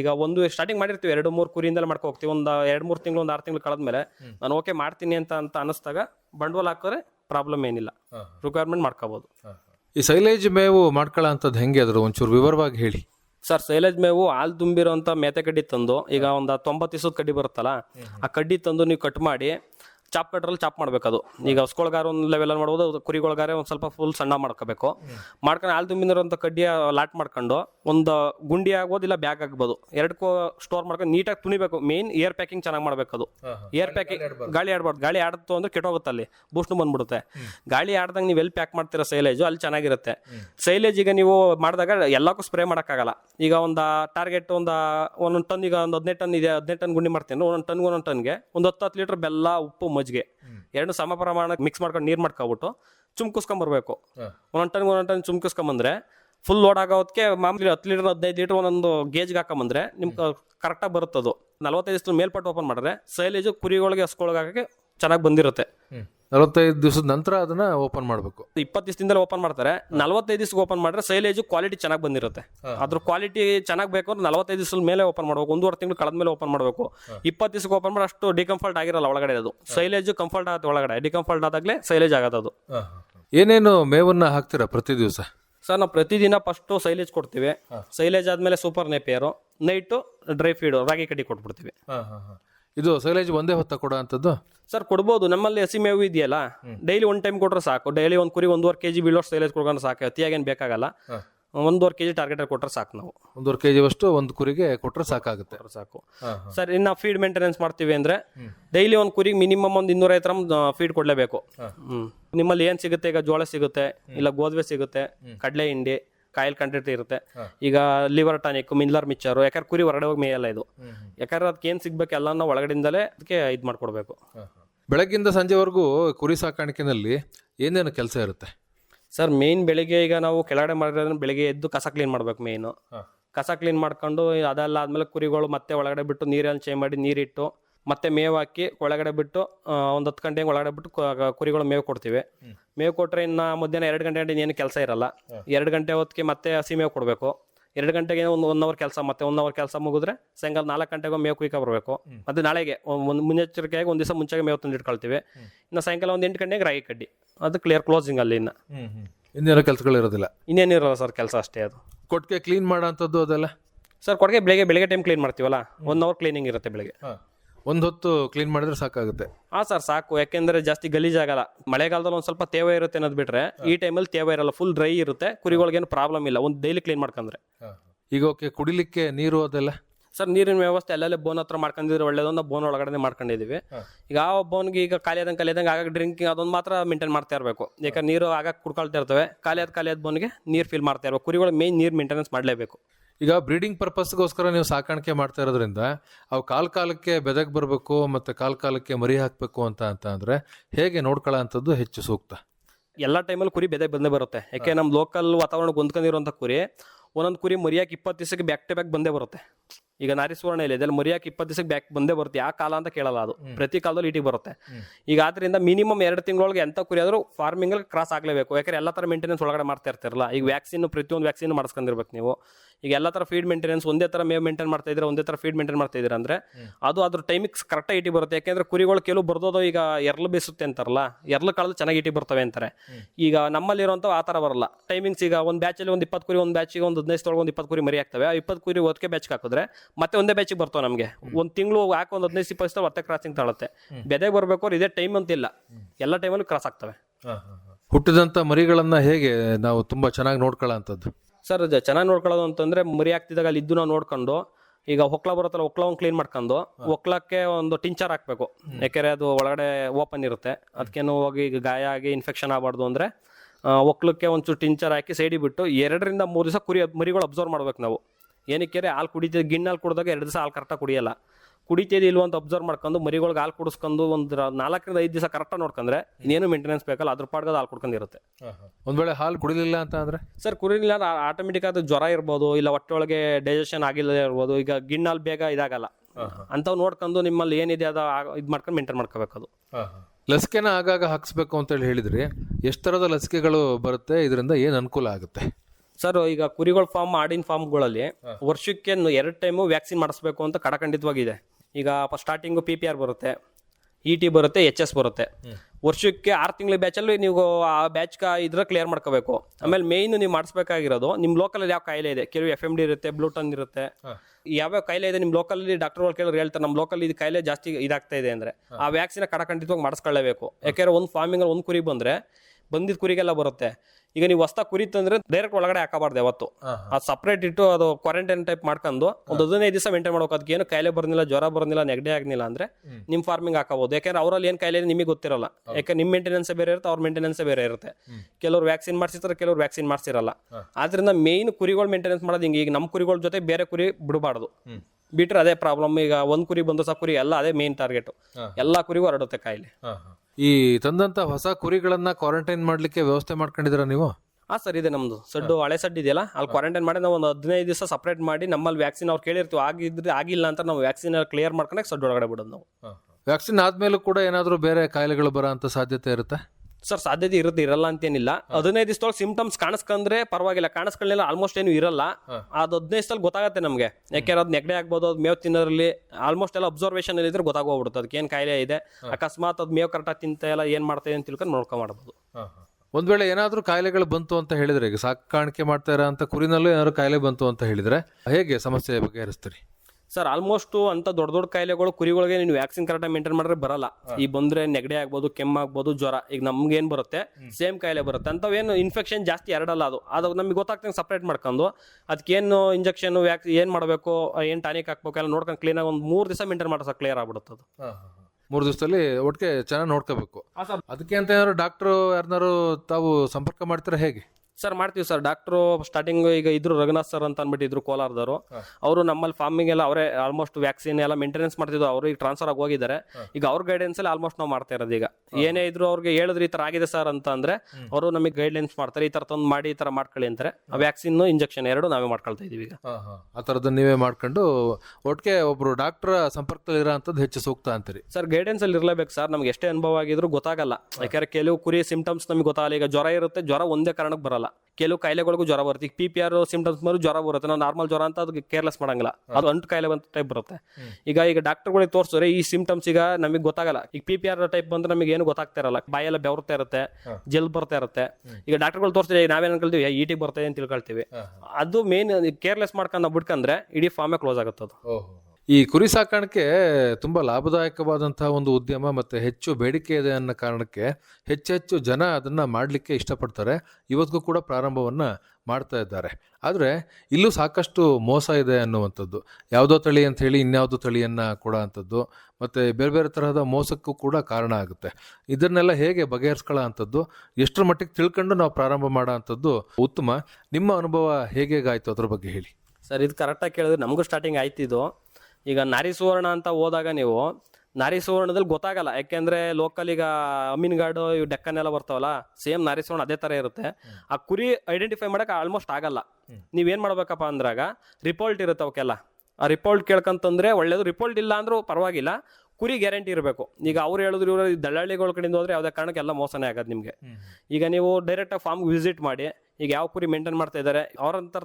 ಈಗ ಒಂದು ಸ್ಟಾರ್ಟಿಂಗ್ ಮಾಡಿರ್ತೀವಿ ಎರಡು ಮೂರು ಕುರಿಯಿಂದಲೇ ಮಾಡ್ಕೊ ಹೋಗ್ತೀವಿ. ಒಂದು ಎರಡು ಮೂರು ತಿಂಗಳು ಒಂದು ಆರು ತಿಂಗಳು ಕಳೆದ್ಮೇಲೆ ನಾನು ಓಕೆ ಮಾಡ್ತೀನಿ ಅಂತ ಅಂತ ಅನಿಸ್ದಾಗ ಬಂಡವಾಳ ಹಾಕಿದ್ರೆ ಪ್ರಾಬ್ಲಮ್ ಏನಿಲ್ಲ. ರಿಕ್ವೈರ್ಮೆಂಟ್ ಮಾಡ್ಕೋಬೋದು. ಈ ಸೈಲೇಜ್ ಮೇವು ಮಾಡ್ಕೊಳ್ಳೋ ಅಂಥದ್ದು ಹೆಂಗೆ ಅದ್ರ ಒಂಚೂರು ವಿವರವಾಗಿ ಹೇಳಿ. ಸರ್, ಸೈಲೇಜ್ ಮೇವು ಹಾಲು ತುಂಬಿರೋಂಥ ಮೇತೆ ಕಡ್ಡಿ ತಂದು ಈಗ ಒಂದು ತೊಂಬತ್ತು ದಿವಸದ ಕಡ್ಡಿ ಬರುತ್ತಲ್ಲ, ಆ ಕಡ್ಡಿ ತಂದು ನೀವು ಕಟ್ ಮಾಡಿ ಚಾಪ್ ಕಟ್ರಲ್ಲಿ ಚಾಪ್ ಮಾಡಬೇಕು ಅದು ಈಗ ಹಸ್ಕೊಳ್ಗಾರ ಒಂದು ಲೆವೆಲಲ್ಲಿ ಮಾಡ್ಬೋದು ಕುರಿಗೊಳಗಾರೆ ಒಂದು ಸ್ವಲ್ಪ ಫುಲ್ ಸಣ್ಣ ಮಾಡ್ಕೋಬೇಕು. ಮಾಡ್ಕೊಂಡು ಹಾಲು ತುಂಬಿರೋಂಥ ಕಡ್ಡಿಯ ಲಾಟ್ ಮಾಡ್ಕೊಂಡು ಒಂದು ಗುಂಡಿ ಆಗ್ಬೋದು ಇಲ್ಲ ಬ್ಯಾಗ್ ಆಗ್ಬೋದು. ಎರಡಕ್ಕೂ ಸ್ಟೋರ್ ಮಾಡ್ಕೊಂಡು ನೀಟಾಗಿ ತುಣಿಬೇಕು. ಮೇನ್ ಏರ್ ಪ್ಯಾಕಿಂಗ್ ಚೆನ್ನಾಗಿ ಮಾಡ್ಬೇಕು ಅದು ಏರ್ ಪ್ಯಾಕಿಂಗ್ ಗಾಳಿ ಆಡ್ಬಾರ್ದು. ಗಾಳಿ ಆಡ್ತು ಅಂದ್ರೆ ಕೆಟ್ಟೋಗುತ್ತೆ ಅಲ್ಲಿ. ಬೂಸ್ಟ್ ಬಂದ್ಬಿಡುತ್ತೆ. ಗಾಳಿ ಆಡ್ದಂಗೆ ನೀವು ಎಲ್ಲಿ ಪ್ಯಾಕ್ ಮಾಡ್ತೀರಾ ಸೈಲೇಜು ಅಲ್ಲಿ ಚೆನ್ನಾಗಿರುತ್ತೆ. ಸೈಲೇಜ್ ಈಗ ನೀವು ಮಾಡಿದಾಗ ಎಲ್ಲಕ್ಕೂ ಸ್ಪ್ರೇ ಮಾಡೋಕ್ಕಾಗಲ್ಲ. ಈಗ ಒಂದು ಟಾರ್ಗೆಟ್ ಒಂದು ಒಂದೊಂದು ಟನ್ ಈಗ ಒಂದು ಹದಿನೈದು ಟನ್ ಇದೆ ಹದಿನೈದು ಟನ್ ಗುಂಡಿ ಮಾಡ್ತೀನಿ ಒಂದೊಂದು ಟನ್ ಒಂದೊಂದು ಟನ್ಗೆ ಒಂದು ಹತ್ತು ಹತ್ತು ಲೀಟ್ರ್ ಬೆಲ್ಲ ಉಪ್ಪು ಮಜ್ಜಿಗೆ. ಎರಡು ಸಮ ಪ್ರಮಾಣ ಮಿಕ್ಸ್ ಮಾಡ್ಕೊಂಡು ನೀರು ಮಾಡ್ಕೊಬಿಟ್ಟು ಚುಮ್ಕಿಸ್ಕೊಂಬರ್ಬೇಕು. ಒಂದೊಂದು ಟನ್ ಒಂದೊಂದು ಟನ್ ಚುಮ್ಕಿಸ್ಕೊಂಬಂದ್ರೆ ಫುಲ್ ಲೋಡ್ ಆಗೋದಕ್ಕೆ ಮಾಮೂಲಿ ಹತ್ತು ಲೀಟರ್ ಹದಿನೈದು ಲೀಟರ್ ಒಂದೊಂದು ಗೇಜ್ಗೆ ಹಾಕೊಂಬಂದ್ರೆ ನಿಮ್ಗೆ ಕರೆಕ್ಟಾಗಿ ಬರುತ್ತದು. ನಲವತ್ತೈದು ಮೇಲ್ಪಟ್ಟು ಓಪನ್ ಮಾಡಿದ್ರೆ ಸೈಲೇಜು ಕುರಿಗಳಿಗೆ ಹಸ್ಕೊಳಗೆ ಚೆನ್ನಾಗಿ ಬಂದಿರುತ್ತೆ. ನಲವತ್ತೈದು ದಿವಸದ ನಂತರ ಅದನ್ನ ಓಪನ್ ಮಾಡಬೇಕು. ಇಪ್ಪತ್ತು ದಿವಸದಿಂದಲೇ ಓಪನ್ ಮಾಡ್ತಾರೆ. ನಲವತ್ತೈದು ದಿವಸಕ್ಕೆ ಓಪನ್ ಮಾಡಿದ್ರೆ ಸೈಲೇಜ್ ಕ್ವಾಲಿಟಿ ಚೆನ್ನಾಗಿ ಬಂದಿರುತ್ತೆ. ಅದ್ರ ಕ್ವಾಲಿಟಿ ಚೆನ್ನಾಗಿ ಬೇಕು ಅಂದ್ರೆ ನಲವತ್ತೈದು ದಿವಸದ ಮೇಲೆ ಓಪನ್ ಮಾಡಬೇಕು. ಒಂದೂವರೆ ತಿಂಗಳು ಕಳೆದ ಮೇಲೆ ಓಪನ್ ಮಾಡಬೇಕು. ಇಪ್ಪತ್ತು ದಿವಸಕ್ಕೆ ಓಪನ್ ಮಾಡಿ ಅಷ್ಟು ಡಿಕಂಫರ್ಟ್ ಆಗಿರಲ್ಲ ಒಳಗಡೆ ಅದು. ಸೈಲೇಜ್ ಕಂಫರ್ಟ್ ಆಗುತ್ತೆ ಒಳಗಡೆ. ಡಿಕಂಫರ್ಟ್ ಆದಾಗಲೇ ಸೈಲೇಜ್ ಆಗೋದು ಅದು. ಏನೇನು ಮೇವನ್ನ ಹಾಕ್ತೀರಾ ಪ್ರತಿ ದಿವಸ? ಸರ್ ನಾವು ಪ್ರತಿದಿನ ಫಸ್ಟು ಸೈಲೇಜ್ ಕೊಡ್ತೀವಿ. ಸೈಲೇಜ್ ಆದಮೇಲೆ super napier. Night dry feed ರಾಗಿ ಕಡ್ಡಿ ಕೊಟ್ಬಿಡ್ತೀವಿ. ಇದು ಸೈಲೇಜ್ ಒಂದೇ ಹೊತ್ತ ಕೊಡೋ ಅಂಥದ್ದು ಸರ್ ಕೊಡ್ಬೋದು. ನಮ್ಮಲ್ಲಿ ಹಸಿ ಮೇವು ಇದೆಯಲ್ಲ ಡೈಲಿ ಒನ್ ಟೈಮ್ ಕೊಟ್ಟರೆ ಸಾಕು. ಡೈಲಿ ಒಂದು ಕುರಿ ಒಂದೂವರೆ ಕೆ ಜಿ ಬೀಳೋಷ್ಟು ಸೈಲೇಜ್ ಕೊಡ್ಕೊಂಡು ಸಾಕು. ಅತಿಯಾಗೇನು ಬೇಕಾಗಲ್ಲ. ಒಂದೂವರೆ ಕೆ ಜಿ ಟಾರ್ಗೆಟ್ ಕೊಟ್ಟರೆ ಸಾಕು ನಾವು. ಒಂದೂವರೆ ಕೆ ಅಷ್ಟು ಒಂದು ಕುರಿಗೆ ಕೊಟ್ಟರೆ ಸಾಕಾಗುತ್ತೆ. ಸಾಕು. ಸರ್ ಇನ್ನು ಫೀಡ್ ಮೇಂಟೆನೆನ್ಸ್ ಮಾಡ್ತೀವಿ ಅಂದ್ರೆ ಡೈಲಿ ಒಂದು ಕುರಿಗೆ ಮಿನಿಮಮ್ ಒಂದು ಇನ್ನೂರೈದು ಗ್ರಾಮ್ ಫೀಡ್ ಕೊಡಲೇಬೇಕು. ನಿಮ್ಮಲ್ಲಿ ಏನು ಸಿಗುತ್ತೆ? ಈಗ ಜೋಳ ಸಿಗುತ್ತೆ ಇಲ್ಲ ಗೋಧಿ ಸಿಗುತ್ತೆ ಕಡಲೆ ಹಿಂಡಿ ಕಾಯಿಲ್ ಕಂಟೆಂಟ್ ಇರುತ್ತೆ. ಈಗ ಲಿವರ್ ಟಾನಿಕ್ ಮಿನ್ಲರ್ ಮಿಚ್ಚರು ಯಾಕಂದ್ರೆ ಕುರಿ ಹೊರಗಡೆ ಹೋಗಿ ಮೇಯಲ್ಲ ಇದು. ಯಾಕಂದ್ರೆ ಅದಕ್ಕೆ ಏನು ಸಿಗ್ಬೇಕು ಎಲ್ಲ ನಾವು ಒಳಗಡೆಯಿಂದಲೇ ಅದಕ್ಕೆ ಇದು ಮಾಡ್ಕೊಡ್ಬೇಕು. ಬೆಳಗ್ಗಿಂದ ಸಂಜೆವರೆಗೂ ಕುರಿ ಸಾಕಾಣಿಕೆನಲ್ಲಿ ಏನೇನು ಕೆಲಸ ಇರುತ್ತೆ? ಸರ್ ಮೇನ್ ಬೆಳಿಗ್ಗೆ ಈಗ ನಾವು ಕೆಳಗಡೆ ಮಾಡಿರೋದ್ರೆ ಬೆಳಿಗ್ಗೆ ಎದ್ದು ಕಸ ಕ್ಲೀನ್ ಮಾಡ್ಬೇಕು ಮೇಯ್ನು. ಕಸ ಕ್ಲೀನ್ ಮಾಡ್ಕೊಂಡು ಅದೆಲ್ಲ ಆದಮೇಲೆ ಕುರಿಗಳು ಮತ್ತೆ ಒಳಗಡೆ ಬಿಟ್ಟು ನೀರಲ್ಲಿ ಚೇಂಜ್ ಮಾಡಿ ನೀರಿಟ್ಟು ಮತ್ತೆ ಮೇವು ಹಾಕಿ ಒಳಗಡೆ ಬಿಟ್ಟು ಒಂದು ಹತ್ತು ಗಂಟೆಗೆ ಒಳಗಡೆ ಬಿಟ್ಟು ಕುರಿಗಳು ಮೇವು ಕೊಡ್ತೀವಿ. ಮೇವು ಕೊಟ್ಟರೆ ಇನ್ನು ಮಧ್ಯಾಹ್ನ ಎರಡು ಗಂಟೆ ಗಂಟೆ ಏನು ಕೆಲಸ ಇರಲ್ಲ. ಎರಡು ಗಂಟೆ ಹೊತ್ತಿಗೆ ಮತ್ತೆ ಹಸಿ ಮೇವು ಕೊಡಬೇಕು. ಎರಡು ಗಂಟೆಗೆ ಒಂದು ಒನ್ ಅವರ್ ಕೆಲಸ ಮತ್ತೆ ಒನ್ ಅವರ್ ಕೆಲಸ ಮುಗಿದ್ರೆ ಸಾಯಂಕಾಲ ನಾಲ್ಕು ಗಂಟೆಗೆ ಮೇವು ಕುಯ್ಕೊ ಬರಬೇಕು. ಮತ್ತೆ ನಾಳೆಗೆ ಒಂದು ಮುನ್ನೆಚ್ಚರಿಕೆಯಾಗಿ ಒಂದು ದಿವಸ ಮುಂಚೆಗೆ ಮೇವು ತಂದು ಇಟ್ಕೊಳ್ತೀವಿ. ಇನ್ನು ಸಾಯಂಕಾಲ ಒಂದು ಎಂಟು ಗಂಟೆಗೆ ರಾಗಿ ಕಡ್ಡಿ. ಅದು ಕ್ಲಿಯರ್ ಕ್ಲೋಸಿಂಗ್ ಅಲ್ಲಿ ಇನ್ನು. ಇನ್ನೇನು ಕೆಲಸಗಳಿರೋದಿಲ್ಲ ಇರೋಲ್ಲ ಸರ್ ಕೆಲಸ ಅಷ್ಟೇ ಅದು. ಕೊಟ್ಟಿಗೆ ಕ್ಲೀನ್ ಮಾಡೋ ಅಂಥದ್ದು ಅದೆಲ್ಲ? ಸರ್ ಕೊಡುಗೆ ಬೆಳಿಗ್ಗೆ ಬೆಳಿಗ್ಗೆ ಟೈಮ್ ಕ್ಲೀನ್ ಮಾಡ್ತೀವಲ್ಲ? ಒನ್ ಅವರ್ ಕ್ಲೀನಿಂಗ್ ಇರುತ್ತೆ ಬೆಳಿಗ್ಗೆ. ಒಂದು ಹೊತ್ತು ಕ್ಲೀನ್ ಮಾಡಿದ್ರೆ ಸಾಕಾಗುತ್ತೆ. ಹಾ ಸರ್ ಸಾಕು. ಯಾಕೆಂದ್ರೆ ಜಾಸ್ತಿ ಗಲೀಜಾಗಲ್ಲ ಮಳೆಗಾಲದಲ್ಲಿ ಒಂದು ಸ್ವಲ್ಪ ತೇವ ಇರುತ್ತೆ ಅನ್ನೋದು ಬಿಟ್ರೆ ಈ ಟೈಮಲ್ಲಿ ತೇವ ಇರಲ್ಲ ಫುಲ್ ಡ್ರೈ ಇರುತ್ತೆ. ಕುರಿಗಳಿಗೇನು ಪ್ರಾಬ್ಲಮ್ ಇಲ್ಲ. ಒಂದು ಡೈಲಿ ಕ್ಲೀನ್ ಮಾಡ್ಕೊಂಡ್ರೆ ಈಗ ಓಕೆ ಕುಡಿಲಿಕ್ಕೆ ನೀರು ಅದೆಲ್ಲ? ಸರ್ ನೀರಿನ ವ್ಯವಸ್ಥೆ ಅಲ್ಲಲ್ಲೇ ಬೋನ್ ಹತ್ರ ಮಾಡ್ಕೊಂಡಿದ್ರೆ ಒಳ್ಳೇದು ಬೋನ್ ಒಳಗಡೆ ಮಾಡ್ಕೊಂಡಿದೀವಿ. ಈಗ ಆ ಬೋನ್ಗೆ ಈಗ ಖಾಲಿ ಕಲಿಯದಂಗೆ ಆಗ ಡ್ರಿಂಕಿಂಗ್ ಅದೊಂದು ಮಾತ್ರ ಮೇಂಟೈನ್ ಮಾಡ್ತಾ ಇರಬೇಕು. ಯಾಕಂದ್ರೆ ನೀರು ಆಗ ಕುಡ್ಕೊಳ್ತಾ ಇರ್ತವೆ. ಖಾಲಿ ಖಾಲಿಯಾದ ಖಾಲಿ ಆದ ಬೋನ್ಗೆ ನೀರು ಫಿಲ್ ಮಾಡ್ತಾ ಇರಬೇಕು. ಕುರಿಗಳು ಮೇನ್ ನೀರು ಮೇಂಟೆನೆನ್ಸ್ ಮಾಡಲೇಬೇಕು. ಈಗ ಬ್ರೀಡಿಂಗ್ ಪರ್ಪಸ್ಗೋಸ್ಕರ ನೀವು ಸಾಕಾಣಿಕೆ ಮಾಡ್ತಾ ಇರೋದ್ರಿಂದ ಅವು ಕಾಲ ಕಾಲಕ್ಕೆ ಬೆದಕ್ ಬರಬೇಕು ಮತ್ತು ಕಾಲ ಕಾಲಕ್ಕೆ ಮರಿ ಹಾಕಬೇಕು ಅಂತ ಅಂತ ಅಂದರೆ ಹೇಗೆ ನೋಡ್ಕೊಳ್ಳೋ ಅಂಥದ್ದು ಹೆಚ್ಚು ಸೂಕ್ತ. ಎಲ್ಲ ಟೈಮಲ್ಲಿ ಕುರಿ ಬೆದೆ ಬಂದೇ ಬರುತ್ತೆ. ಯಾಕೆ ನಮ್ಮ ಲೋಕಲ್ ವಾತಾವರಣಕ್ಕೆ ಹೊಂದ್ಕೊಂಡಿರುವಂಥ ಕುರಿ ಒಂದೊಂದು ಕುರಿ ಮರಿಯಾಕೆ ಇಪ್ಪತ್ತು ದಿವಸಕ್ಕೆ ಬ್ಯಾಕ್ ಟು ಬ್ಯಾಕ್ ಬಂದೇ ಬರುತ್ತೆ. ಈಗ ನಾರಿ ಸುವರ್ಣ ಇಲ್ಲ ಇದೆಲ್ಲ ಮರಿಯಾಕೆ ಇಪ್ಪತ್ತು ದಿವಸಕ್ಕೆ ಬ್ಯಾಕ್ ಬಂದೇ ಬರುತ್ತೆ. ಯಾವ ಕಾಲ ಅಂತ ಕೇಳಲ್ಲ ಅದು. ಪ್ರತಿ ಕಾಲದಲ್ಲಿ ಇಟಿಗೆ ಬರುತ್ತೆ. ಈಗ ಆದ್ರಿಂದ ಮಿನಿಮಮ್ ಎರಡು ತಿಂಗಳೊಳಗೆ ಎಂಥ ಕುರಿ ಆದರೂ ಫಾರ್ಮಿಂಗಲ್ಲಿ ಕ್ರಾಸ್ ಆಗಲೇಬೇಕು. ಯಾಕಂದ್ರೆ ಎಲ್ಲ ಥರ ಮೇಂಟೆನೆನ್ಸ್ ಒಳಗಡೆ ಮಾಡ್ತಾ ಇರ್ತಿರಲ್ಲ. ಈಗ ವ್ಯಾಕ್ಸಿನ್ ಪ್ರತಿಯೊಂದು ವ್ಯಾಕ್ಸಿನ್ ಮಾಡಿಸ್ಕೊಂಡಿರ್ಬೇಕು ನೀವು. ಈಗ ಎಲ್ಲ ಥರ ಫೀಡ್ ಮೇಂಟೆನೆನ್ಸ್ ಒಂದೇ ಥರ ಮೇವ್ ಮೇಂಟೈನ್ ಮಾಡ್ತಾ ಇದ್ರೆ ಒಂದೇ ಥರ ಫೀಡ್ ಮೇಂಟೈನ್ ಮಾಡ್ತಾ ಇದ್ದೀರಾ ಅಂದರೆ ಅದು ಅದ್ರ ಟೈಮಿಗೆ ಕರೆಕ್ಟಾಗಿ ಇಟಿ ಬರುತ್ತೆ. ಯಾಕೆಂದ್ರೆ ಕುರಿಗಳು ಕೆಲವು ಬರ್ದೋದು ಈಗ ಎರಲು ಬೇಸುತ್ತೆ ಅಂತಾರಲ್ಲ ಎರಲು ಕಾಲದ ಚೆನ್ನಾಗಿ ಇಟಿ ಬರ್ತವೆ ಅಂತಾರೆ. ಈಗ ನಮ್ಮಲ್ಲಿರುವಂಥ ಆ ಥರ ಬರಲ್ಲ. ಟೈಮಿಂಗ್ಸ್ ಈಗ ಒಂದು ಬ್ಯಾಚಲ್ಲಿ ಒಂದು ಇಪ್ಪತ್ತು ಕುರಿ ಒಂದು ಬ್ಯಾಚಿಗೆ ಒಂದು ಹದಿನೈದು ತೊಳಗೆ ಒಂದು ಇಪ್ಪತ್ತು ಕುರಿ ಮರಿ ಆಗ್ತವೆ ಆ ಇಪ್ಪತ್ತು ಕುರಿ ಒದಕ್ಕೆ ಬ್ಯಾಚ್ಗೆ ಹಾಕಿದ್ರೆ ಮತ್ತೆ ಒಂದೇ ಬ್ಯಾಚಿಗೆ ಬರ್ತವೆ ನಮಗೆ. ಒಂದು ತಿಂಗಳು ಹಾಕಿ ಒಂದು ಹದಿನೈದು ಇಪ್ಪತ್ತು ಮತ್ತೆ ಕ್ರಾಸಿಂಗ್ ತಾಳುತ್ತೆ. ಬೆದೆಗೆ ಬರಬೇಕು ಇದೇ ಟೈಮ್ ಅಂತಿಲ್ಲ ಎಲ್ಲ ಟೈಮಲ್ಲೂ ಕ್ರಾಸ್ ಆಗ್ತವೆ. ಹುಟ್ಟಿದಂಥ ಮರಿಗಳನ್ನು ಹೇಗೆ ನಾವು ತುಂಬ ಚೆನ್ನಾಗಿ ನೋಡ್ಕೊಳ್ಳೋ ಅಂಥದ್ದು ಸರ್ ಅದು ಚೆನ್ನಾಗಿ ನೋಡ್ಕೊಳ್ಳೋದು ಅಂತಂದ್ರೆ ಮರಿ ಆಗ್ತಿದ್ದಾಗ ಅಲ್ಲಿ ಇದ್ದು ನಾವು ನೋಡ್ಕೊಂಡು ಈಗ ಹೊಕ್ಲ ಬರುತ್ತಲ್ಲ ಒಕ್ಲ ಒಂದು ಕ್ಲೀನ್ ಮಾಡ್ಕೊಂಡು ಹೊಕ್ಲಕ್ಕೆ ಒಂದು ಟಿಂಚರ್ ಹಾಕ್ಬೇಕು. ಯಾಕೆಂದ್ರೆ ಅದು ಒಳಗಡೆ ಓಪನ್ ಇರುತ್ತೆ. ಅದಕ್ಕೇನು ಹೋಗಿ ಈಗ ಗಾಯ ಆಗಿ ಇನ್ಫೆಕ್ಷನ್ ಆಗಬಾರ್ದು ಅಂದರೆ ಒಕ್ಲಕ್ಕೆ ಒಂಚೂರು ಟಿಂಚರ್ ಹಾಕಿ ಸೈಡಿಗೆ ಬಿಟ್ಟು ಎರಡರಿಂದ ಮೂರು ದಿವಸ ಕುರಿ ಮರಿಗಳು ಅಬ್ಸರ್ವ್ ಮಾಡ್ಬೇಕು ನಾವು. ಏನಕ್ಕೆ ಹಾಲು ಕುಡಿದ ಗಿಣ್ಣಲ್ಲಿ ಕುಡಿದಾಗ ಎರಡು ದಿವಸ ಹಾಲು ಕರೆಕ್ಟಾಗಿ ಕುಡಿಯಲ್ಲ. ಕುಡಿತಿದ್ದು ಇಲ್ವ ಅಂತ ಅಬ್ಸರ್ವ್ ಮಾಡ್ಕೊಂಡು ಮರಿಗಳಿಗೆ ಹಾಲು ಕುಡಿಸ್ಕೊಂಡು ಒಂದು ನಾಲ್ಕರಿಂದ ಐದು ದಿವಸ ಕರೆಕ್ಟಾಗಿ ನೋಡ್ಕೊಂಡ್ರೆ ಇನ್ನೇನು ಮೇಂಟೆನೆನ್ಸ್ ಬೇಕಲ್ಲ ಅದ್ರ ಪಾಡ್ಗದ ಹಾಲು ಕುಡ್ಕೊಂಡಿರುತ್ತೆ. ಒಂದು ವೇಳೆ ಹಾಲು ಕುಡಿಲಿಲ್ಲ ಅಂತ ಅಂದ್ರೆ ಸರ್ ಕುರಿಲಿಲ್ಲ ಆಟೋಮೆಟಿಕ್ ಆದ ಜ್ವರ ಇರ್ಬೋದು ಇಲ್ಲ ಹೊಟ್ಟೆಯೊಳಗೆ ಡೈಜೆಷನ್ ಆಗಿಲ್ಲ ಇರ್ಬೋದು ಈಗ ಗಿಣ್ಣಲ್ಲಿ ಬೇಗ ಇದಾಗಲ್ಲ. ಅಂಥವು ನೋಡ್ಕೊಂಡು ನಿಮ್ಮಲ್ಲಿ ಏನಿದೆ ಅದು ಇದು ಮಾಡ್ಕೊಂಡು ಮೇಂಟೈನ್ ಮಾಡ್ಕೋಬೇಕು ಅದು. ಲಸಿಕೆನ ಆಗಾಗ ಹಾಕ್ಸ್ಬೇಕು ಅಂತ ಹೇಳಿ ಹೇಳಿದ್ರಿ. ಎಷ್ಟು ಥರದ ಲಸಿಕೆಗಳು ಬರುತ್ತೆ? ಇದರಿಂದ ಏನು ಅನುಕೂಲ ಆಗುತ್ತೆ? ಸರ್ ಈಗ ಕುರಿಗಳ ಫಾರ್ಮ್ ಆಡಿನ ಫಾರ್ಮ್ಗಳಲ್ಲಿ ವರ್ಷಕ್ಕೆ ಎರಡು ಟೈಮು ವ್ಯಾಕ್ಸಿನ್ ಮಾಡಿಸ್ಬೇಕು ಅಂತ ಕಡಖಂಡಿತವಾಗಿದೆ. ಈಗ ಸ್ಟಾರ್ಟಿಂಗು ಪಿ ಪಿ ಆರ್ ಬರುತ್ತೆ ಇ ಟಿ ಬರುತ್ತೆ ಎಚ್ ಎಸ್ ಬರುತ್ತೆ. ವರ್ಷಕ್ಕೆ ಆರು ತಿಂಗಳ ಬ್ಯಾಚಲ್ಲಿ ನೀವು ಆ ಬ್ಯಾಚ್ ಇದ್ರ ಕ್ಲಿಯರ್ ಮಾಡ್ಕೋಬೇಕು. ಆಮೇಲೆ ಮೇಯ್ನು ನೀವು ಮಾಡಿಸ್ಬೇಕಾಗಿರೋದು ನಿಮ್ಮ ಲೋಕಲಲ್ಲಿ ಯಾವ ಕಾಯಿಲೆ ಇದೆ? ಕೆಲವು ಎಫ್ ಎಂ ಡಿ ಇರುತ್ತೆ ಬ್ಲೂಟನ್ ಇರುತ್ತೆ. ಯಾವ್ಯಾವ ಕಾಯಿಲೆ ಇದೆ? ನಿಮ್ಮ ಲೋಕಲಲ್ಲಿ ಡಾಕ್ಟರ್ಗಳು ಕೇಳಿದ್ರೆ ಹೇಳ್ತಾರೆ ನಮ್ಮ ಲೋಕಲ್ ಇದು ಕಾಯಿಲೆ ಜಾಸ್ತಿ ಇದಾಗ್ತಾ ಇದೆ ಅಂದ್ರೆ. ಆ ವ್ಯಾಕ್ಸಿನ ಕಡಖಂಡಿತವಾಗಿ ಮಾಡಿಸ್ಕೊಳ್ಳೇಬೇಕು. ಯಾಕೆಂದ್ರೆ ಒಂದು ಫಾರ್ಮಿಂಗ್ ಒಂದು ಕುರಿ ಬಂದ್ರೆ ಬಂದಿದ್ದ ಕುರಿಗೆಲ್ಲ ಬರುತ್ತೆ. ಈಗ ನೀವು ಹೊಸ್ತಾ ಕುರಿ ತಂದ್ರೆ ಡೈರೆಕ್ಟ್ ಒಳಗಡೆ ಹಾಕಬಾರ್ದು ಯಾವತ್ತು. ಅದು ಸಪ್ರೇಟ್ ಇಟ್ಟು ಅದು ಕ್ವಾರಂಟೈನ್ ಟೈಪ್ ಮಾಡ್ಕೊಂಡು ಒಂದು ಹದಿನೈದು ದಿವಸ ಮೇಂಟೈನ್ ಮಾಡ್ಬೇಕು. ಅದಕ್ಕೆ ಏನು ಕಾಯಿಲೆ ಬರ್ನಿಲ್ಲ ಜ್ವರ ಬರ್ನಿಲ್ಲ ನೆಗಡಿ ಆಗಲಿಲ್ಲ ಅಂದ್ರೆ ನಿಮ್ಮ ಫಾರ್ಮಿಂಗ್ ಹಾಕಬಹುದು ಯಾಕಂದ್ರೆ ಅವರಲ್ಲಿ ಏನು ಕಾಯಿಲೆ ನಿಮಗೆ ಗೊತ್ತಿರಲ್ಲ. ಯಾಕೆ ನಿಮ್ಮ ಮೇಂಟೆನೆನ್ಸ್ ಬೇರೆ ಇರುತ್ತೆ ಅವ್ರ ಮೇಂಟೆನೆನ್ಸ್ ಬೇರೆ ಇರುತ್ತೆ. ಕೆಲವರು ವ್ಯಾಕ್ಸಿನ್ ಮಾಡಿಸಿರ್ತಾರೆ ಕೆಲವರು ವ್ಯಾಕ್ಸಿನ್ ಮಾಡಿಸಿರಲ್ಲ. ಆದ್ರಿಂದ ಮೇನ್ ಕುರಿಗಳು ಮೇಂಟೆನೆನ್ಸ್ ಮಾಡೋದು ಹಿಂಗೆ. ಈಗ ನಮ್ಮ ಕುರಿಗಳ ಜೊತೆ ಬೇರೆ ಕುರಿ ಬಿಡಬಾರ್ದು. ಬಿಟ್ರೆ ಅದೇ ಪ್ರಾಬ್ಲಮ್ ಈಗ ಒಂದ್ ಕುರಿ ಬಂದು ಸಹ ಕುರಿ ಎಲ್ಲ ಅದೇ ಮೇನ್ ಟಾರ್ಗೆಟ್ ಎಲ್ಲಾ ಕುರಿಗೂ ಹರಡುತ್ತೆ ಕಾಯಿಲೆ. ಈ ತಂದಂತ ಹೊಸ ಕುರಿಗಳನ್ನ ಕ್ವಾರಂಟೈನ್ ಮಾಡ್ಲಿಕ್ಕೆ ವ್ಯವಸ್ಥೆ ಮಾಡ್ಕೊಂಡಿದ್ರ ನೀವು? ಹಾ ಸರ್ ಇದೆ ನಮ್ದು. ಸಡ್ಡು ಹಳೆ ಸಡ್ ಇದೆಯಲ್ಲ ಅಲ್ಲಿ ಕ್ವಾರಂಟೈನ್ ಮಾಡಿ ನಾವು ಒಂದು ಹದಿನೈದು ದಿವಸ ಸಪ್ರೇಟ್ ಮಾಡಿ ನಮ್ಮಲ್ಲಿ ವ್ಯಾಕ್ಸಿನ್ ಅವ್ರು ಕೇಳಿರ್ತೀವಿ ಆಗಿದ್ರೆ ಆಗಿಲ್ಲ ಅಂತ ನಾವು ವ್ಯಾಕ್ಸಿನ್ ಕ್ಲಿಯರ್ ಮಾಡ್ಕೊಂಡೆ ಸಡ್ ಒಳಗಡೆ ಬಿಡೋದು ನಾವು. ವ್ಯಾಕ್ಸಿನ್ ಆದ್ಮೇಲೂ ಕೂಡ ಏನಾದರೂ ಬೇರೆ ಕಾಯಿಲೆಗಳು ಬರೋ ಅಂತ ಸಾಧ್ಯತೆ ಇರುತ್ತೆ? ಸರ್ ಸಾಧ್ಯತೆ ಇರುತ್ತೆ ಇರಲ್ಲ ಅಂತೇನಿಲ್ಲ. ಹದಿನೈದು ದಿವಸದೊಳಗೆ ಸಿಂಪ್ಟಮ್ಸ್ ಕಾಣಿಸ್ಕೊಂಡ್ರೆ ಪರವಾಗಿಲ್ಲ ಕಾಣಿಸ್ಕೊಳ್ಳಿಲ್ಲ ಆಲ್ಮೋಸ್ಟ್ ಏನು ಇರಲ್ಲ. ಅದು ಹದಿನೈದು ದಿವಸದಲ್ಲಿ ಗೊತ್ತಾಗುತ್ತೆ ನಮಗೆ. ಯಾಕೆಂದ್ರೆ ಅದು ನೆಗಡೆ ಆಗ್ಬೋದು ಅದು ಮೇವು ತಿನ್ನೋದ್ರಲ್ಲಿ ಆಲ್ಮೋಸ್ಟ್ ಎಲ್ಲ ಅಬ್ಸರ್ವೇಷನ್ ಇದ್ರೆ ಗೊತ್ತಾಗೋಗ್ಬಿಡುತ್ತೆ. ಅದಕ್ಕೆ ಏನು ಕಾಯಿಲೆ ಇದೆ ಅಕಸ್ಮಾತ್ ಅದು ಮೇವು ಕರೆಕ್ಟಾಗಿ ತಿಂತ ಎಲ್ಲ ಏನು ಮಾಡ್ತಾ ಇದೆ ಅಂತ ತಿಳ್ಕೊಂಡು ನೋಡ್ಕೊ ಮಾಡ್ಬೋದು. ಒಂದ್ ವೇಳೆ ಏನಾದರೂ ಕಾಯಿಲೆಗಳು ಬಂತು ಅಂತ ಹೇಳಿದ್ರೆ ಈಗ ಸಾಕಾಣಿಕೆ ಮಾಡ್ತಾ ಇರೋ ಅಂತ ಕುರಿನಲ್ಲೂ ಏನಾದ್ರು ಕಾಯಿಲೆ ಬಂತು ಅಂತ ಹೇಳಿದ್ರೆ ಹೇಗೆ ಸಮಸ್ಯೆ ಬಗೆಹರಿಸ್ತೀರಿ? ಸರ್ ಆಲ್ಮೋಸ್ಟ್ ಅಂತ ದೊಡ್ಡ ದೊಡ್ಡ ಕಾಯಿಲೆಗಳು ಕುರಿಗಳಿಗೆ ನೀವು ವ್ಯಾಕ್ಸಿನ್ ಕರೆಕ್ಟಾಗಿ ಮೇಂಟೈನ್ ಮಾಡಿದ್ರೆ ಬರಲ್ಲ. ಈ ಬಂದ್ರೆ ನೆಗಡಿ ಆಗ್ಬೋದು ಕೆಮ್ಮಾಗ್ಬೋದು ಜ್ವರ. ಈಗ ನಮ್ಗೆ ಏನ್ ಬರುತ್ತೆ ಸೇಮ್ ಕಾಯಿಲೆ ಬರುತ್ತೆ. ಅಂತವೇನು ಇನ್ಫೆಕ್ಷನ್ ಜಾಸ್ತಿ ಎರಡಲ್ಲ ಅದು. ಅದು ನಮಗೆ ಗೊತ್ತಾಗ್ತಂಗೆ ಸಪ್ರೇಟ್ ಮಾಡ್ಕೊಂಡು ಅದಕ್ಕೇನು ಇಂಜೆಕ್ಷನ್ ವ್ಯಾಕ್ ಏನು ಮಾಡಬೇಕು ಏನು ಟಾನಿಕ್ ಹಾಕ್ಬೇಕು ಎಲ್ಲ ನೋಡ್ಕೊಂಡು ಕ್ಲೀನಾಗಿ ಒಂದು ಮೂರು ದಿವಸ ಮೇಂಟೈನ್ ಮಾಡೋದು ಕ್ಲಿಯರ್ ಆಗ್ಬಿಡುತ್ತೆ ಅದು. ಮೂರು ದಿವಸದಲ್ಲಿ ಒಟ್ಟಿಗೆ ಚೆನ್ನಾಗಿ ನೋಡ್ಕೋಬೇಕು. ಅದಕ್ಕೆ ಅಂತ ಏನಾದ್ರು ಡಾಕ್ಟ್ರು ಯಾರನ್ನಾರು ತಾವು ಸಂಪರ್ಕ ಮಾಡ್ತಾರೆ ಹೇಗೆ? ಸರ್ ಮಾಡ್ತೀವಿ ಸರ್. ಡಾಕ್ಟ್ರು ಸ್ಟಾರ್ಟಿಂಗ್ ಈಗ ಇದ್ರು ರಘುನಾಥ್ ಸರ್ ಅಂತ ಅಂದ್ಬಿಟ್ಟಿದ್ರು ಕೋಲಾರದವರು. ಅವರು ನಮ್ಮಲ್ಲಿ ಫಾರ್ಮಿಂಗ್ ಎಲ್ಲ ಅವರೇ ಆಲ್ಮೋಸ್ಟ್ ವ್ಯಾಕ್ಸಿನ್ ಎಲ್ಲ ಮೇಂಟೆನೆನ್ಸ್ ಮಾಡ್ತಿದ್ರು. ಅವರು ಈಗ ಟ್ರಾನ್ಸ್ಫರ್ ಆಗಿ ಹೋಗಿದ್ದಾರೆ. ಈಗ ಅವ್ರ ಗೈಡೆನ್ಸ್ ಅಲ್ಲಿ ಆಲ್ಮೋಸ್ಟ್ ನಾವು ಮಾಡ್ತಾ ಇರೋದು ಈಗ. ಏನೇ ಇದ್ರು ಅವ್ರಿಗೆ ಹೇಳಿದ್ರೆ ಈ ತರ ಆಗಿದೆ ಸರ್ ಅಂತ ಅಂದ್ರೆ ಅವರು ನಮಗೆ ಗೈಡ್ಲೈನ್ಸ್ ಮಾಡ್ತಾರೆ. ಈ ತರ ತಂದು ಮಾಡಿ ಈ ತರ ಮಾಡ್ಕೊಳ್ಳಿ ಅಂತಾರೆ. ವ್ಯಾಕ್ಸಿನ್ ಇಂಜೆಕ್ಷನ್ ಎರಡು ನಾವೇ ಮಾಡ್ಕೊಳ್ತಾ ಇದೀವಿ ಈಗ. ಆ ಥರದ್ದು ನೀವೇ ಮಾಡ್ಕೊಂಡು ಒಟ್ಟಿಗೆ ಒಬ್ರು ಡಾಕ್ಟರ್ ಸಂಪರ್ಕದಲ್ಲಿ ಇರೋಂಥದ್ದು ಹೆಚ್ಚು ಸೂಕ್ತ ಅಂತೀರಿ. ಸರ್ ಗೈಡೆನ್ಸ್ ಅಲ್ಲಿ ಇರಲೇಬೇಕು ಸರ್. ನಮ್ಗೆ ಎಷ್ಟೇ ಅನುಭವ ಆಗಿದ್ರು ಗೊತ್ತಾಗಲ್ಲ. ಯಾಕಂದ್ರೆ ಕೆಲವು ಕುರಿ ಸಿಂಪ್ಟಮ್ಸ್ ನಮಗೆ ಗೊತ್ತಾಗಲ್ಲ. ಈಗ ಜ್ವರ ಇರುತ್ತೆ. ಜ್ವರ ಒಂದೇ ಕಾರಣಕ್ಕೆ ಬರಲ್ಲ. ಕೆಲವು ಕಾಯಿಲೆಗಳಿಗೂ ಜ್ವರ ಬರುತ್ತೆ. ಈಗ ಪಿ ಪಿ ಆರ್ ಸಿಂಪ್ಟಮ್ಸ್ ಮೇಲೆ ಜ್ವರ ಬರುತ್ತೆ. ನಾವು ನಾರ್ಮಲ್ ಜ್ವರ ಅಂತ ಅದಕ್ಕೆ ಕೇರ್ಲೆಸ್ ಮಾಡಂಗಿಲ್ಲ. ಅದು ಅಂಟು ಕಾಯಿಲೆ ಬಂತ ಟೈಪ್ ಬರುತ್ತೆ. ಈಗ ಈಗ ಡಾಕ್ಟರ್ಗಳಿಗೆ ತೋರಿಸಿದ್ರೆ ಈ ಸಿಮ್ಟಮ್ಸ್ ಈಗ ನಮಗೆ ಗೊತ್ತಾಗಲ್ಲ. ಈಗ ಪಿ ಪಿ ಆರ್ ಟೈಪ್ ಬಂದ್ರೆ ನಮಗೆ ಏನು ಗೊತ್ತಾಗ್ತಾ ಇರಲ್ಲ. ಬಾಯೆಲ್ಲ ಬೆವರ್ತಾ ಇರುತ್ತೆ ಜೆಲ್ ಬರ್ತಾ ಇರುತ್ತೆ. ಈಗ ಡಾಕ್ಟರ್ಗಳು ತೋರಿಸಿದ್ರೆ ನಾವೇನು ಅನ್ಕೊಳ್ತೀವಿ? ಈಟಿಗೆ ಬರ್ತಾ ಇದೆ ಅಂತ ತಿಳ್ಕೊಳ್ತೀವಿ. ಅದು ಮೇನ್ ಕೇರ್ಲೆಸ್ ಮಾಡ್ಕೊಂಡು ನಾವು ಬಿಟ್ಕಂದ್ರೆ ಇಡೀ ಫಾರ್ಮೇ ಕ್ಲೋಸ್ ಆಗುತ್ತೆ ಅದು ಈ ಕುರಿ ಸಾಕಾಣಿಕೆ ತುಂಬ ಲಾಭದಾಯಕವಾದಂತಹ ಒಂದು ಉದ್ಯಮ ಮತ್ತು ಹೆಚ್ಚು ಬೇಡಿಕೆ ಇದೆ ಅನ್ನೋ ಕಾರಣಕ್ಕೆ ಹೆಚ್ಚೆಚ್ಚು ಜನ ಅದನ್ನು ಮಾಡಲಿಕ್ಕೆ ಇಷ್ಟಪಡ್ತಾರೆ. ಇವತ್ತಿಗೂ ಕೂಡ ಪ್ರಾರಂಭವನ್ನು ಮಾಡ್ತಾ ಇದ್ದಾರೆ. ಆದರೆ ಇಲ್ಲೂ ಸಾಕಷ್ಟು ಮೋಸ ಇದೆ ಅನ್ನುವಂಥದ್ದು. ಯಾವುದೋ ತಳಿ ಅಂತ ಹೇಳಿ ಇನ್ಯಾವುದೋ ತಳಿಯನ್ನು ಕೊಡೋ ಅಂಥದ್ದು ಮತ್ತು ಬೇರೆ ಬೇರೆ ತರಹದ ಮೋಸಕ್ಕೂ ಕೂಡ ಕಾರಣ ಆಗುತ್ತೆ. ಇದನ್ನೆಲ್ಲ ಹೇಗೆ ಬಗೆಹರಿಸ್ಕೊಳ್ಳೋ ಅಂಥದ್ದು ಎಷ್ಟರ ಮಟ್ಟಿಗೆ ತಿಳ್ಕೊಂಡು ನಾವು ಪ್ರಾರಂಭ ಮಾಡೋ ಅಂಥದ್ದು ಉತ್ತಮ. ನಿಮ್ಮ ಅನುಭವ ಹೇಗೆ ಆಯಿತು ಅದ್ರ ಬಗ್ಗೆ ಹೇಳಿ. ಸರ್, ಇದು ಕರೆಕ್ಟಾಗಿ ಕೇಳಿದ್ರೆ ನಮಗೂ ಸ್ಟಾರ್ಟಿಂಗ್ ಆಯ್ತಿದ್ದು ಈಗ ನಾರಿ ಸುವರ್ಣ ಅಂತ ಹೋದಾಗ ನೀವು ನಾರಿ ಸುವರ್ಣದಲ್ಲಿ ಗೊತ್ತಾಗಲ್ಲ. ಯಾಕೆಂದ್ರೆ ಲೋಕಲ್ ಈಗ ಅಮೀನ್ಗಾಡು ಇವು ಡೆಕ್ಕನ್ ಎಲ್ಲ ಬರ್ತಾವಲ್ಲ ಸೇಮ್ ನಾರಿ ಸುವರ್ಣ ಅದೇ ಥರ ಇರುತ್ತೆ. ಆ ಕುರಿ ಐಡೆಂಟಿಫೈ ಮಾಡೋಕೆ ಆಲ್ಮೋಸ್ಟ್ ಆಗಲ್ಲ. ನೀವೇನು ಮಾಡ್ಬೇಕಪ್ಪ ಅಂದ್ರಾಗ ರಿಪೋರ್ಟ್ ಇರುತ್ತೆ ಅವಕ್ಕೆಲ್ಲ. ಆ ರಿಪೋರ್ಟ್ ಕೇಳ್ಕಂತಂದ್ರೆ ಒಳ್ಳೇದು ರಿಪೋರ್ಟ್ ಇಲ್ಲ ಅಂದ್ರೂ ಪರವಾಗಿಲ್ಲ ಕುರಿ ಗ್ಯಾರಂಟಿ ಇರಬೇಕು. ಈಗ ಅವ್ರು ಹೇಳಿದ್ರು ಇವರು ದಳ್ಳಾಳಿಗಳ ಕಡೆಯಿಂದ ಹೋದ್ರೆ ಯಾವುದೇ ಕಾರಣಕ್ಕೆ ಎಲ್ಲ ಮೋಸನೇ ಆಗೋದು ನಿಮಗೆ. ಈಗ ನೀವು ಡೈರೆಕ್ಟಾಗಿ ಫಾರ್ಮ್ಗೆ ವಿಸಿಟ್ ಮಾಡಿ ಈಗ ಯಾವ ಕುರಿ ಮೇಂಟೈನ್ ಮಾಡ್ತಾ ಇದ್ದಾರೆ ಅವ್ರಂತ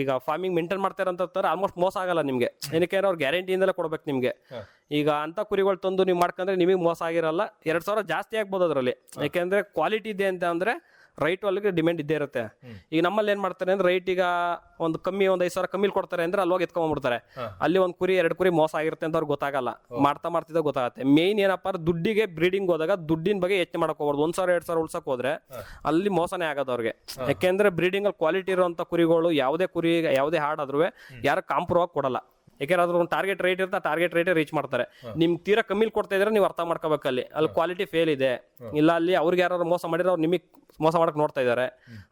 ಈಗ ಫಾರ್ಮಿಂಗ್ ಮೇಂಟೈನ್ ಮಾಡ್ತಾರೆ ಅಂತ ಆಲ್ಮೋಸ್ಟ್ ಮೋಸ ಆಗಲ್ಲ ನಿಮಗೆ. ಏನಕ್ಕೆ ಅವ್ರು ಗ್ಯಾರಂಟಿಯಿಂದಲೇ ಕೊಡ್ಬೇಕು ನಿಮಗೆ. ಈಗ ಅಂತ ಕುರಿಗಳು ತಂದು ನೀವು ಮಾಡ್ಕೊಂಡ್ರೆ ನಿಮಗೆ ಮೋಸ ಆಗಿರಲ್ಲ. ಎರಡು ಸಾವಿರ ಜಾಸ್ತಿ ಆಗ್ಬೋದು ಅದರಲ್ಲಿ. ಯಾಕೆಂದ್ರೆ ಕ್ವಾಲಿಟಿ ಇದೆ ಅಂತ ಅಂದ್ರೆ ರೈಟ್ ಅಲ್ಲಿಗೆ ಡಿಮ್ಯಾಂಡ್ ಇದ್ದೇ ಇರುತ್ತೆ. ಈಗ ನಮ್ಮಲ್ಲಿ ಏನ್ ಮಾಡ್ತಾರೆ ಅಂದ್ರೆ ರೈಟ್ ಈಗ ಒಂದು ಕಮ್ಮಿ ಒಂದು ಐದು ಸಾವಿರ ಕಮ್ಮಿ ಕೊಡ್ತಾರೆ ಅಂದ್ರೆ ಅಲ್ಲಿ ಹೋಗಿ ಎತ್ಕೊಂಡ್ಬಿಡ್ತಾರೆ ಅಲ್ಲಿ ಒಂದು ಕುರಿ ಎರಡು ಕುರಿ ಮೋಸ ಆಗಿರುತ್ತೆ ಅಂತ ಅವ್ರಿಗೆ ಗೊತ್ತಾಗಲ್ಲ. ಮಾಡ್ತಾ ಮಾಡ್ತಿದ್ದ ಗೊತ್ತಾಗುತ್ತೆ. ಮೇನ್ ಏನಪ್ಪ ದುಡ್ಡಿಗೆ ಬ್ರೀಡಿಂಗ್ ಹೋದಾಗ ದುಡ್ಡಿನ ಬಗ್ಗೆ ಯೋಚನೆ ಮಾಡಕ್ ಹೋಗ್ಬಾರ್ದು. ಒಂದ್ ಸಾವಿರ ಎರಡ್ ಸಾವಿರ ಉಳ್ಸಕ್ ಹೋದ್ರೆ ಅಲ್ಲಿ ಮೋಸನೇ ಆಗೋದು ಅವ್ರಿಗೆ. ಯಾಕೆಂದ್ರೆ ಬ್ರೀಡಿಂಗ್ ಅಲ್ಲಿ ಕ್ವಾಲಿಟಿ ಇರುವಂತ ಕುರಿಗಳು ಯಾವುದೇ ಕುರಿ ಯಾವುದೇ ಹಾಡಾದ್ರೂ ಯಾರು ಕಾಂಪ್ರೂವ್ ಆಗಿ ಕೊಡಲ್ಲ. ಯಾಕೆಂದ್ರೆ ಅದ್ರ ಒಂದು ಟಾರ್ಗೆಟ್ ರೇಟ್ ಇರುತ್ತೆ ಆ ಟಾರ್ಗೆಟ್ ರೇಟೇ ರೀಚ್ ಮಾಡ್ತಾರೆ. ನಿಮ್ಗೆ ತೀರಾ ಕಮ್ಮಿಲಿ ಕೊಡ್ತಾ ಇದ್ರೆ ನೀವು ಅರ್ಥ ಮಾಡ್ಕೋಬೇಕು ಅಲ್ಲಿ. ಅಲ್ಲಿ ಕ್ವಾಲಿಟಿ ಫೇಲ್ ಇದೆ. ಇಲ್ಲ ಅಲ್ಲಿ ಅವ್ರಿಗೆ ಯಾರು ಮೋಸ ಮಾಡಿದ್ರೆ ಅವ್ರು ನಿಮಗೆ ಮೋಸ ಮಾಡಕ್ ನೋಡ್ತಾ ಇದ್ದಾರೆ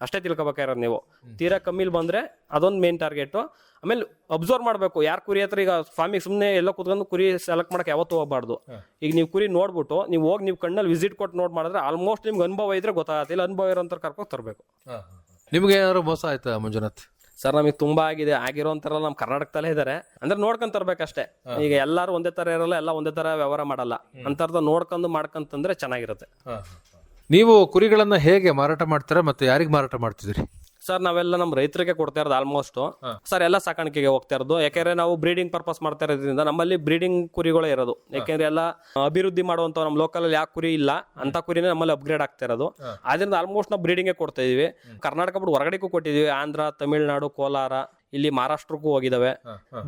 ಅಷ್ಟೇ ತಿಳ್ಕೊಬೇಕಾಗಿರೋದು ನೀವು. ತೀರಾ ಕಮ್ಮಿಲಿ ಬಂದ್ರೆ ಅದೊಂದು ಮೇನ್ ಟಾರ್ಗೆಟ್ ಆಮೇಲೆ ಅಬ್ಸರ್ವ್ ಮಾಡಬೇಕು. ಯಾರು ಕುರಿ ಹತ್ರ ಈಗ ಫಾರ್ಮಿಗೆ ಸುಮ್ಮನೆ ಎಲ್ಲ ಕುತ್ಕೊಂಡು ಕುರಿ ಸೆಲೆಕ್ಟ್ ಮಾಡಕ್ಕೆ ಯಾವತ್ತೂ ಹೋಗ್ಬಾರ್ದು. ಈಗ ನೀವು ಕುರಿ ನೋಡ್ಬಿಟ್ಟು ನೀವು ಹೋಗಿ ನೀವು ಕಣ್ಣಲ್ಲಿ ವಿಸಿಟ್ ಕೊಟ್ಟು ನೋಡಿ ಮಾಡಿದ್ರೆ ಆಲ್ಮೋಸ್ಟ್ ನಿಮ್ಗೆ ಅನುಭವ ಇದ್ರೆ ಗೊತ್ತಾಗತ್ತೆ. ಇಲ್ಲ ಅನುಭವ ಇರೋಂಥ ಕರ್ಕೊಂಡು ತರಬೇಕು. ನಿಮ್ಗೆ ಏನಾದ್ರು ಮೋಸ ಆಯ್ತಾ ಮಂಜುನಾಥ್? ಸರ್ ನಮಗೆ ತುಂಬಾ ಆಗಿದೆ. ಆಗಿರೋಂಥರ ನಮ್ಮ ಕರ್ನಾಟಕದಲ್ಲೇ ಇದ್ದಾರೆ ಅಂದ್ರೆ ನೋಡ್ಕೊಂಡ್ ತರ್ಬೇಕಷ್ಟೇ. ಈಗ ಎಲ್ಲಾರು ಒಂದೇ ತರ ಇರಲ್ಲ ಎಲ್ಲ ಒಂದೇ ತರ ವ್ಯವಹಾರ ಮಾಡಲ್ಲ. ಅಂತರ್ದ ನೋಡ್ಕೊಂಡು ಮಾಡ್ಕೊಂತಂದ್ರೆ ಚೆನ್ನಾಗಿರುತ್ತೆ. ನೀವು ಕುರಿಗಳನ್ನ ಹೇಗೆ ಮಾರಾಟ ಮಾಡ್ತೀರಾ ಮತ್ತೆ ಯಾರಿಗೆ ಮಾರಾಟ ಮಾಡ್ತಿದ್ದೀರಿ? ಸರ್ ನಾವೆಲ್ಲ ನಮ್ಮ ರೈತರಿಗೆ ಕೊಡ್ತಾ ಇರೋದು ಆಲ್ಮೋಸ್ಟ್ ಸರ್ ಎಲ್ಲ ಸಾಕಾಣಿಕೆಗೆ ಹೋಗ್ತಾ ಇರೋದು. ಯಾಕೆಂದ್ರೆ ನಾವು ಬ್ರೀಡಿಂಗ್ ಪರ್ಪಸ್ ಮಾಡ್ತಾ ಇರೋದ್ರಿಂದ ನಮ್ಮಲ್ಲಿ ಬ್ರೀಡಿಂಗ್ ಕುರಿಗಳೇ ಇರೋದು. ಯಾಕೆಂದ್ರೆ ಎಲ್ಲ ಅಭಿವೃದ್ಧಿ ಮಾಡುವಂತ ನಮ್ಮ ಲೋಕಲ್ ಅಲ್ಲಿ ಯಾವ ಕುರಿ ಇಲ್ಲ. ಅಂತ ಕುರಿನೇ ನಮ್ಮಲ್ಲಿ ಅಪ್ಗ್ರೇಡ್ ಆಗ್ತಾ ಇರೋದು. ಆದ್ರಿಂದ ಆಲ್ಮೋಸ್ಟ್ ನಾವು ಬ್ರೀಡಿಂಗ್ ಕೊಡ್ತಾ ಇದೀವಿ. ಕರ್ನಾಟಕ ಬಿಟ್ಟು ಹೊರಗಡೆಗೂ ಕೊಟ್ಟಿದೀವಿ. ಆಂಧ್ರ ತಮಿಳುನಾಡು ಕೋಲಾರ ಇಲ್ಲಿ ಮಹಾರಾಷ್ಟ್ರಕ್ಕೂ ಹೋಗಿದಾವೆ.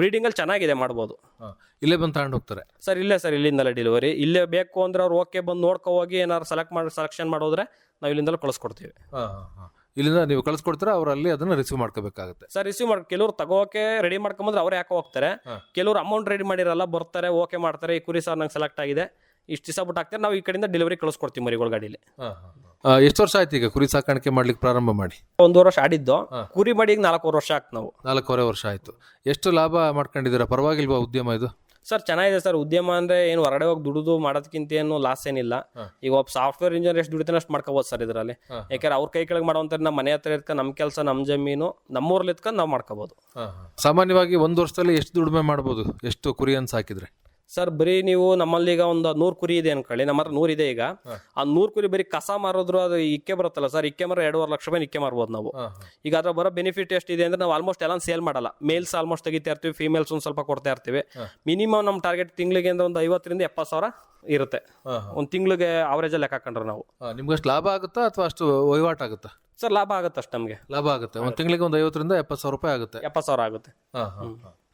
ಬ್ರೀಡಿಂಗ್ ಅಲ್ಲಿ ಚೆನ್ನಾಗಿದೆ ಮಾಡ್ಬೋದು. ಇಲ್ಲೇ ಬಂದು ತಗೊಂಡು ಹೋಗ್ತಾರೆ. ಸರ್ ಇಲ್ಲೇ ಸರ್ ಇಲ್ಲಿಂದಲೇ ಡೆಲಿವರಿ ಇಲ್ಲೇ ಬೇಕು ಅಂದ್ರೆ ಅವ್ರು ಓಕೆ ಬಂದು ನೋಡ್ಕೋ ಹೋಗಿ ಏನಾದ್ರು ಸೆಲೆಕ್ಟ್ ಮಾಡಿ ಸೆಲೆಕ್ಷನ್ ಮಾಡೋದ್ರೆ ನಾವು ಇಲ್ಲಿಂದಲೇ ಕಳಿಸ್ಕೊಡ್ತೀವಿ. ಇಲ್ಲಿಂದ ನೀವು ಕಳಿಸ್ಕೊಡ್ತೀರಾ ಅವರಲ್ಲಿ ಅಲ್ಲಿ ಅದನ್ನ ರಿಸೀವ್ ಮಾಡ್ಕೋಬೇಕಾಗುತ್ತೆ. ಸರ್ ರಿಸೀವ್ ಮಾಡಿ ಕೆಲವ್ರು ತಗೋಕೆ ರೆಡಿ ಮಾಡ್ಕೊಂಬಂದ್ರೆ ಅವ್ರು ಯಾಕೆ ಹೋಗ್ತಾರೆ. ಕೆಲವ್ರು ಅಮೌಂಟ್ ರೆಡಿ ಮಾಡಿರಲ್ಲ ಬರ್ತಾರೆ ಓಕೆ ಮಾಡ್ತಾರೆ ಈ ಕುರಿ ಸರ್ ನಂಗೆ ಸೆಲೆಕ್ಟ್ ಆಗಿದೆ. ಇಷ್ಟು ದಿವಸ ಬಿಟ್ಟು ಹಾಕ್ತಾರೆ ನಾವು ಈ ಕಡೆಯಿಂದ ಡೆಲಿವರಿ ಕಳಿಸ್ಕೊಡ್ತೀವಿ ಮರಿಗಳ ಗಾಡಿಲಿ. ಎಷ್ಟು ವರ್ಷ ಆಯ್ತು ಈಗ ಕುರಿ ಸಾಕಾಣಿಕೆ ಮಾಡ್ಲಿಕ್ಕೆ ಪ್ರಾರಂಭ ಮಾಡಿ? ಒಂದು ವರ್ಷ ಆಡಿದ್ದು. ಕುರಿ ಮಾಡಿ ಈಗ ನಾಲ್ಕೂವರೆ ವರ್ಷ ಆಯ್ತು ನಾವು. ನಾಲ್ಕೂವರೆ ವರ್ಷ ಆಯ್ತು. ಎಷ್ಟು ಲಾಭ ಮಾಡ್ಕೊಂಡಿದ್ದೀರಾ? ಪರವಾಗಿಲ್ವಾ ಉದ್ಯಮ ಇದು? ಸರ್ ಚೆನ್ನಾಗಿದೆ ಸರ್. ಉದ್ಯಮ ಅಂದ್ರೆ ಏನು ಹೊರಗಡೆ ಹೋಗಿ ದುಡಿದು ಮಾಡೋದಕ್ಕಿಂತ ಏನು ಲಾಸ್ ಏನಿಲ್ಲ. ಈಗ ಒಬ್ಬ ಸಾಫ್ಟ್ವೇರ್ ಇಂಜಿನಿಯರ್ ಎಷ್ಟು ದುಡಿತಾನೆ ಅಷ್ಟು ಮಾಡ್ಕೋಬೋದು ಸರ್ ಇದರಲ್ಲಿ. ಯಾಕಂದ್ರೆ ಅವ್ರ ಕೈ ಕೆಳಗೆ ಮಾಡುವಂತ ನಮ್ಮ ಮನೆ ಹತ್ರ ಇರ್ಕ ನಮ್ಮ ಕೆಲಸ ನಮ್ಮ ಜಮೀನು ನಮ್ಮೂರಲ್ಲಿ ಇತ್ಕೊಂಡು ನಾವು ಮಾಡ್ಕೋಬೋದು. ಸಾಮಾನ್ಯವಾಗಿ ಒಂದು ವರ್ಷದಲ್ಲಿ ಎಷ್ಟು ದುಡಿಮೆ ಮಾಡ್ಬೋದು? ಎಷ್ಟು ಕುರಿಯನ್ನು ಸಾಕಿದ್ರೆ ಸರ್ ಬರೀ ನೀವು ನಮ್ಮಲ್ಲಿ ಈಗ ಒಂದು ನೂರು ಕುರಿ ಇದೆ ಅನ್ಕೊಳ್ಳಿ ನಮ್ಮ ಹತ್ರ ನೂರು ಇದೆ ಈಗ. ಆ ನೂರು ಕುರಿ ಬರೀ ಕಸ ಮಾರೋದ್ರು ಅದು ಇಕ್ಕೆ ಬರುತ್ತಲ್ಲ ಸರ್ ಇಕ್ಕೆ ಮಾರೋ ಎರಡೂವರೆ ಲಕ್ಷ ರೂಪಾಯಿ ಇಕ್ಕೆ ಮಾರ್ಬೋದು ನಾವು. ಈಗ ಅದ್ರ ಬರೋ ಬೆನಿಫಿಟ್ ಇದೆ ಅಂದ್ರೆ ನಾವು ಆಲ್ಮೋಸ್ಟ್ ಎಲ್ಲ ಸೇಲ್ ಮಾಡಲ್ಲ. ಮೇಲ್ಸ್ ಆಲ್ಮೋಸ್ಟ್ ತೆಗಿತಾ ಇರ್ತೀವಿ ಫೀಮೇಲ್ಸ್ ಒಂದು ಸ್ವಲ್ಪ ಕೊಡ್ತಾ ಇರ್ತೀವಿ. ಮಿನಿಮಮ್ ನಮ್ಮ ಟಾರ್ಗೆಟ್ ತಿಂಗಳಿಗೆ ಅಂದ್ರೆ ಒಂದು ಐವತ್ತರಿಂದ ಎಪ್ಪತ್ತು ಸಾವಿರ ಇರುತ್ತೆ. ಒಂದು ತಿಂಗಳಿಗೆ ಅವರೇಜ್ ಲೆಕ್ಕ ಹಾಕೊಂಡ್ರೆ ನಾವು. ನಿಮ್ಗೆ ಅಷ್ಟು ಲಾಭ ಆಗುತ್ತಾ ಅಥವಾ ಅಷ್ಟು ವಹಿವಾಟು ಆಗುತ್ತಾ? ಸರ್ ಲಾಭ ಆಗುತ್ತೆ ಅಷ್ಟು ನಮಗೆ. ಲಾಭ ಆಗುತ್ತೆ. ಒಂದು ತಿಂಗಳಿಗೆ ಒಂದು ಐವತ್ತರಿಂದ ಎಪ್ಪತ್ತು ಸಾವಿರ ರೂಪಾಯಿ ಆಗುತ್ತೆ. ಎಪ್ಪತ್ತು ಸಾವಿರ ಆಗುತ್ತೆ.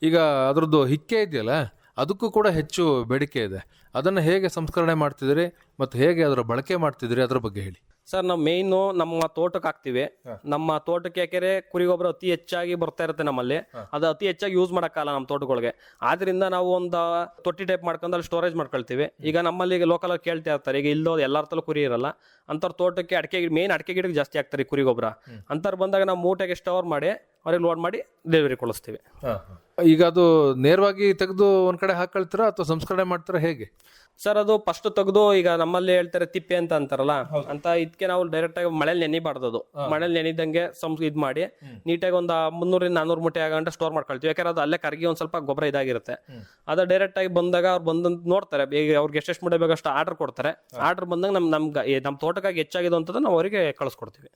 ಈಗ ಅದ್ರದ್ದು ಹಿಕ್ಕೆ ಇದೆಯಲ್ಲ ಅದಕ್ಕೂ ಕೂಡ ಹೆಚ್ಚು ಬೇಡಿಕೆ ಇದೆ. ಅದನ್ನು ಹೇಗೆ ಸಂಸ್ಕರಣೆ ಮಾಡ್ತಿದ್ರಿ ಮತ್ತು ಹೇಗೆ ಅದರ ಬಳಕೆ ಮಾಡ್ತಿದ್ರಿ ಅದರ ಬಗ್ಗೆ ಹೇಳಿ. ಸರ್ ನಾವು ಮೇಯ್ನು ನಮ್ಮ ತೋಟಕ್ಕೆ ಹಾಕ್ತಿವಿ. ನಮ್ಮ ತೋಟಕ್ಕೆ ಯಾಕೆರೆ ಕುರಿ ಗೊಬ್ಬರ ಅತಿ ಹೆಚ್ಚಾಗಿ ಬರ್ತಾ ಇರುತ್ತೆ ನಮ್ಮಲ್ಲಿ. ಅದು ಅತಿ ಹೆಚ್ಚಾಗಿ ಯೂಸ್ ಮಾಡೋಕ್ಕಲ್ಲ ನಮ್ಮ ತೋಟಗಳಿಗೆ. ಆದ್ರಿಂದ ನಾವು ಒಂದು ತೊಟ್ಟಿ ಟೈಪ್ ಮಾಡ್ಕೊಂಡು ಅಲ್ಲಿ ಸ್ಟೋರೇಜ್ ಮಾಡ್ಕೊಳ್ತೀವಿ. ಈಗ ನಮ್ಮಲ್ಲಿ ಈಗ ಲೋಕಲ್ ಕೇಳ್ತಾ ಇರ್ತಾರೆ. ಈಗ ಇಲ್ಲೋ ಎಲ್ಲರ ತಲೂ ಕುರಿ ಇರಲ್ಲ. ಅಂಥವ್ರ ತೋಟಕ್ಕೆ ಅಡಿಕೆ ಮೇನ್ ಅಡಿಕೆ ಗಿಡಕ್ಕೆ ಜಾಸ್ತಿ ಆಗ್ತಾರೆ ಕುರಿಗೊಬ್ಬರ. ಕುರಿ ಗೊಬ್ಬರ ಅಂಥವ್ರು ಬಂದಾಗ ನಾವು ಮೂಟೆಗೆ ಸ್ಟೋರ್ ಮಾಡಿ ಅವ್ರಿಗೆ ಲೋಡ್ ಮಾಡಿ ಡೆಲಿವರಿ ಕೊಡಿಸ್ತೀವಿ. ಈಗ ಅದು ನೇರವಾಗಿ ತೆಗೆದು ಒಂದ್ ಕಡೆ ಹಾಕೊಳ್ತೀರಾ ಅಥವಾ ಸಂಸ್ಕರಣೆ ಮಾಡ್ತೀರಾ ಹೇಗೆ? ಸರ್ ಅದು ಫಸ್ಟ್ ತೆಗೆದು ಈಗ ನಮ್ಮಲ್ಲಿ ಹೇಳ್ತಾರೆ ತಿಪ್ಪೆ ಅಂತ ಅಂತಾರಲ್ಲ ಅಂತ ಇದಕ್ಕೆ ನಾವು ಡೈರೆಕ್ಟ್ ಆಗಿ ಮಳೆಲಿ ನೆನಿಬಾರ್ದು ಅದು. ಮಳೆಲಿ ನೆನಿದಂಗೆ ಸಂಸ್ ಇದ್ ಮಾಡಿ ನೀಟಾಗಿ ಒಂದು ಮುನ್ನೂರಿಂದ ನಾನೂರು ಮುಟ್ಟೆ ಆಗಂಟ ಸ್ಟೋರ್ ಮಾಡ್ಕೊಳ್ತೀವಿ. ಯಾಕಂದ್ರೆ ಅದು ಅಲ್ಲೇ ಕರಗಿ ಒಂದು ಸ್ವಲ್ಪ ಗೊಬ್ಬರ ಇದಾಗಿರುತ್ತೆ. ಅದು ಡೈರೆಕ್ಟ್ ಆಗಿ ಬಂದಾಗ ಅವ್ರು ಬಂದು ನೋಡ್ತಾರೆ ಈಗ ಅವ್ರಿಗೆ ಎಷ್ಟೆಷ್ಟು ಮುಟ್ಟೆ ಬೇಕಷ್ಟು ಆರ್ಡರ್ ಕೊಡ್ತಾರೆ. ಆರ್ಡರ್ ಬಂದಾಗ ನಮ್ ನಮ್ಗೆ ನಮ್ಮ ತೋಟಕ್ಕಾಗಿ ಹೆಚ್ಚಾಗಿದೆ ಅಂತದ್ದು ನಾವು ಅವರಿಗೆ ಕಳಿಸ್ಕೊಡ್ತೀವಿ.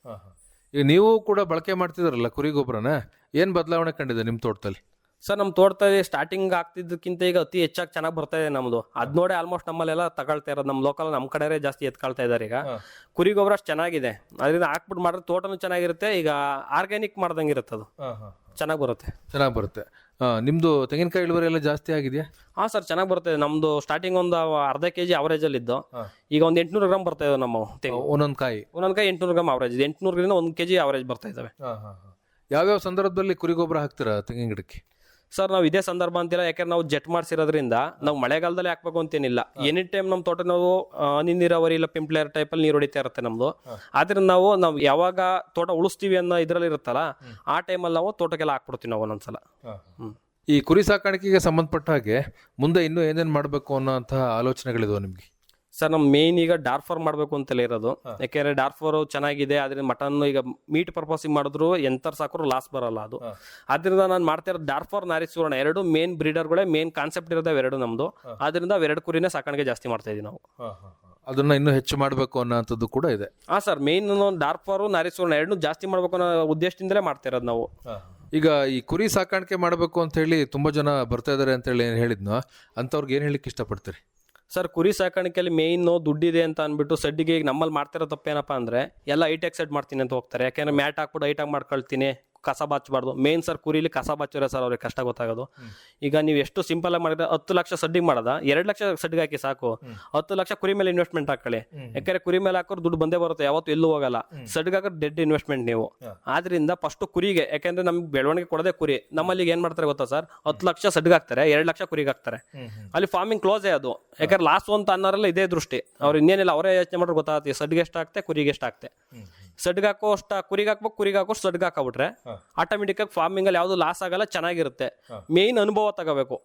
ಈಗ ನೀವು ಕೂಡ ಬಳಕೆ ಮಾಡ್ತಿದ್ರಲ್ಲ ಕುರಿ ಗೊಬ್ಬರನ ಏನ್ ಬದಲಾವಣೆ ಕಂಡಿದೆ ನಿಮ್ಮ ತೋಟದಲ್ಲಿ? ಸರ್ ನಮ್ಮ ತೋಟದಲ್ಲಿ ಸ್ಟಾರ್ಟಿಂಗ್ ಆಗ್ತಿದ್ದಕ್ಕಿಂತ ಈಗ ಅತಿ ಹೆಚ್ಚಾಗಿ ಚೆನ್ನಾಗಿ ಬರ್ತಾ ಇದೆ ನಮ್ದು. ಅದ್ ನೋಡಿ ಆಲ್ಮೋಸ್ಟ್ ನಮ್ಮಲ್ಲೆಲ್ಲ ತಗೊಳ್ತಾ ಇರೋದು. ನಮ್ಮ ಲೋಕಲ್ ನಮ್ಮ ಕಡೆ ಜಾಸ್ತಿ ಎತ್ಕೊಳ್ತಾ ಇದಾರೆ ಈಗ. ಕುರಿ ಗೊಬ್ಬರ ಅಷ್ಟು ಚೆನ್ನಾಗಿದೆ. ಅದರಿಂದ ಹಾಕ್ಬಿಟ್ಟು ಮಾಡಿದ್ರೆ ತೋಟನೂ ಚೆನ್ನಾಗಿರುತ್ತೆ. ಈಗ ಆರ್ಗ್ಯಾನಿಕ್ ಮಾಡ್ದಂಗೆ ಇರುತ್ತೆ ಅದು. ಚೆನ್ನಾಗಿ ಬರುತ್ತೆ. ಚೆನ್ನಾಗಿ ಬರುತ್ತೆ. ಹಾಂ ನಿಮ್ದು ತೆಂಗಿನಕಾಯಿ ಇಳುವರಿ ಎಲ್ಲ ಜಾಸ್ತಿ ಆಗಿದೆಯಾ? ಹಾಂ ಸರ್ ಚೆನ್ನಾಗಿ ಬರುತ್ತೆ. ನಮ್ಮದು ಸ್ಟಾರ್ಟಿಂಗ್ ಒಂದು ಅರ್ಧ ಕೆ ಜಿ ಅವರೇಜಲ್ಲಿ ಇದ್ದು. ಈಗ ಒಂದು ಎಂಟ್ನೂರು ಗ್ರಾಮ್ ಬರ್ತಾ ಇದಾವೆ ನಮ್ಮ ಒಂದೊಂದು ಕಾಯಿ ಒಂದೊಂದು ಕಾಯಿ ಎಂಟ್ನೂರು ಗ್ರಾಮ್ ಅವರೇಜ್ ಇದೆ. ಎಂಟ್ನೂರರಿಂದ ಒಂದು ಕೆ ಜಿ ಅವರೇಜ್ ಬರ್ತಾ ಇದ್ದಾವೆ ಯಾವ್ಯಾವ ಸಂದರ್ಭದಲ್ಲಿ ಕುರಿ ಗೊಬ್ಬರ ಹಾಕ್ತೀರಾ ತೆಂಗಿನ ಗಿಡಕ್ಕೆ? ಸರ್ ನಾವು ಇದೇ ಸಂದರ್ಭ ಅಂತಿಲ್ಲ. ಯಾಕಂದ್ರೆ ನಾವು ಜೆಟ್ ಮಾಡಿಸಿರೋದ್ರಿಂದ ನಾವು ಮಳೆಗಾಲದಲ್ಲಿ ಹಾಕ್ಬೇಕು ಅಂತೇನಿಲ್ಲ. ಎನಿ ಟೈಮ್ ನಮ್ಮ ತೋಟ ನಾವು ಹನಿ ನೀರಾವರಿ ಇಲ್ಲ ಪಿಂಪ್ಲೇರ್ ಟೈಪಲ್ಲಿ ನೀರು ಹೊಡಿತಾ ಇರುತ್ತೆ ನಮ್ದು. ಆದ್ರಿಂದ ನಾವು ನಾವು ಯಾವಾಗ ತೋಟ ಉಳಿಸ್ತೀವಿ ಅನ್ನೋ ಇದರಲ್ಲಿ ಇರುತ್ತಲ್ಲ ಆ ಟೈಮಲ್ಲಿ ನಾವು ತೋಟಕ್ಕೆಲ್ಲ ಹಾಕ್ಬಿಡ್ತೀವಿ ನಾವು ಒಂದೊಂದ್ಸಲ. ಹ್ಮ್. ಈ ಕುರಿ ಸಾಕಾಣಿಕೆಗೆ ಸಂಬಂಧಪಟ್ಟ ಹಾಗೆ ಮುಂದೆ ಇನ್ನೂ ಏನೇನು ಮಾಡಬೇಕು ಅನ್ನೋಂತಹ ಆಲೋಚನೆಗಳಿದಾವೆ ನಿಮಗೆ? ಸರ್ ನಮ್ಮ ಮೇನ್ ಈಗ ಡಾರ್ಫರ್ ಮಾಡಬೇಕು ಅಂತಲೇ ಇರೋದು. ಯಾಕೆಂದ್ರೆ ಡಾರ್ಫರ್ ಚೆನ್ನಾಗಿದೆ ಅದರಿಂದ ಮಟನ್ ಈಗ ಮೀಟ್ ಪರ್ಪಸ್ ಮಾಡಿದ್ರು ಎಂತರ್ ಸಾಕು ಲಾಸ್ ಬರಲ್ಲ ಅದು. ಅದರಿಂದ ನಾನು ಮಾಡ್ತಾ ಇರೋದು ಡಾರ್ಫರ್ ನಾರಿ ಸುವರ್ಣ ಎರಡು ಮೇನ್ ಬ್ರೀಡರ್ಗಳೇ ಮೇನ್ ಕಾನ್ಸೆಪ್ಟ್ ಇರೋದೇ ಎರಡು ನಮ್ದು. ಅದರಿಂದ ಎರಡು ಕುರಿನೇ ಸಾಕಾಣಿಕೆ ಜಾಸ್ತಿ ಮಾಡ್ತಾ ಇದೀವಿ ನಾವು. ಅದನ್ನ ಇನ್ನೂ ಹೆಚ್ಚು ಮಾಡಬೇಕು ಅನ್ನೋಂಥದ್ದು ಕೂಡ ಇದೆ. ಹಾ ಸರ್ ಮೇನ್ ಡಾರ್ಫರು ನಾರಿ ಸುವರ್ಣ ಎರಡನ್ನೂ ಜಾಸ್ತಿ ಮಾಡ್ಬೇಕು ಅನ್ನೋ ಉದ್ದೇಶದಿಂದಲೇ ಮಾಡ್ತಾ ಇರೋದು ನಾವು. ಈಗ ಈ ಕುರಿ ಸಾಕಾಣಿಕೆ ಮಾಡಬೇಕು ಅಂತ ಹೇಳಿ ತುಂಬಾ ಜನ ಬರ್ತಾ ಇದಾರೆ ಅಂತ ಹೇಳಿ ಏನು ಹೇಳಿದ್ನೋ ಅಂಥವ್ರಿಗೆ ಏನು ಹೇಳಿಕ್ಕೆ ಇಷ್ಟಪಡ್ತೀರಿ? ಸರ್, ಕುರಿ ಸಾಕಾಣಿಕೆಯಲ್ಲಿ ಮೇಯ್ನು ದುಡ್ಡಿದೆ ಅಂತ ಅಂದ್ಬಿಟ್ಟು ಸಡ್ಡಿಗೆ ಈಗ ನಮ್ಮಲ್ಲಿ ಮಾಡ್ತಿರೋ ತಪ್ಪೇನಪ್ಪ ಅಂದ್ರೆ, ಎಲ್ಲ ಐಟೆಕ್ ಸೆಟ್ ಮಾಡ್ತೀನಿ ಅಂತ ಹೋಗ್ತಾರೆ. ಯಾಕೆಂದ್ರೆ ಮ್ಯಾಟ್ ಹಾಕ್ಬಿಟ್ಟು ಐಟಾಗಿ ಮಾಡ್ಕೊಳ್ತೀನಿ. ಕಸ ಬಾಚಬಾರ್ದು. ಮೇನ್ ಸರ್ ಕುರಿಲಿ ಕಸ ಬಾಚಿರೋ ಸರ್ ಅವ್ರಿಗೆ ಕಷ್ಟ ಗೊತ್ತಾಗೋದು. ಈಗ ನೀವು ಎಷ್ಟು ಸಿಂಪಲ್ ಆಗಿ ಮಾಡಿದ್ರೆ ಹತ್ತು ಲಕ್ಷ ಸಡ್ಡಿಗೆ ಮಾಡದ? ಎರಡು ಲಕ್ಷ ಸಡ್ಡಿಗೆ ಹಾಕಿ ಸಾಕು. ಹತ್ತು ಲಕ್ಷ ಕುರಿ ಮೇಲೆ ಇನ್ವೆಸ್ಟ್ಮೆಂಟ್ ಹಾಕೊಳ್ಳಿ ಯಾಕಂದ್ರೆ ಕುರಿ ಮೇಲೆ ಹಾಕೋರು ದುಡ್ಡು ಬಂದೇ ಬರುತ್ತೆ ಯಾವತ್ತು ಎಲ್ಲೂ ಹೋಗಲ್ಲ. ಸಡ್ಗೆ ಹಾಕೋರು ಡೆಡ್ ಇನ್ವೆಸ್ಟ್ಮೆಂಟ್ ನೀವು. ಆದ್ರಿಂದ ಫಸ್ಟ್ ಕುರಿಗೆ ಯಾಕಂದ್ರೆ ನಮ್ಗೆ ಬೆಳವಣಿಗೆ ಕೊಡದೆ ಕುರಿ. ನಮ್ಮಲ್ಲಿ ಏನ್ ಮಾಡ್ತಾರೆ ಗೊತ್ತಾ ಸರ್ ಹತ್ತು ಲಕ್ಷ ಸಡ್ಗೆ ಹಾಕ್ತಾರೆ ಎರಡು ಲಕ್ಷ ಕುರಿಗೆ ಹಾಕ್ತಾರೆ. ಅಲ್ಲಿ ಫಾರ್ಮಿಂಗ್ ಕ್ಲೋಸೇ ಅದು. ಯಾಕಂದ್ರೆ ಲಾಸ್ಟ್ ಅಂತ ಅನ್ನೋರೆಲ್ಲ ಇದೇ ದೃಷ್ಟಿ. ಅವ್ರು ಇನ್ನೇನಿಲ್ಲ ಅವರೇ ಯೋಚನೆ ಮಾಡ್ರೆ ಗೊತ್ತಾಗುತ್ತೆ ಸಡ್ಗೆ ಎಷ್ಟು ಹಾಕ್ತೆ ಕುರಿಗೆ ಎಷ್ಟು ಹಾಕ್ತೆ ಸಡ್ಗೆ ಹಾಕೋ ಅಷ್ಟ ಕುರಿಗೆ ಹಾಕ್ಬೇಕು ಕುರಿಗೆ ಹಾಕೋ ಸಡ್ಗ ಹಾಕಬಿಟ್ರೆ ಆಟೋಮೆಟಿಕ್ ಆಗಿ ಫಾರ್ಮಿಂಗ್ ಅಲ್ಲಿ ಯಾವ್ದು ಲಾಸ್ ಆಗಲ್ಲ ಚೆನ್ನಾಗಿರುತ್ತೆ. ಮೇನ್ ಅನುಭವ ತಗೋಬೇಕು.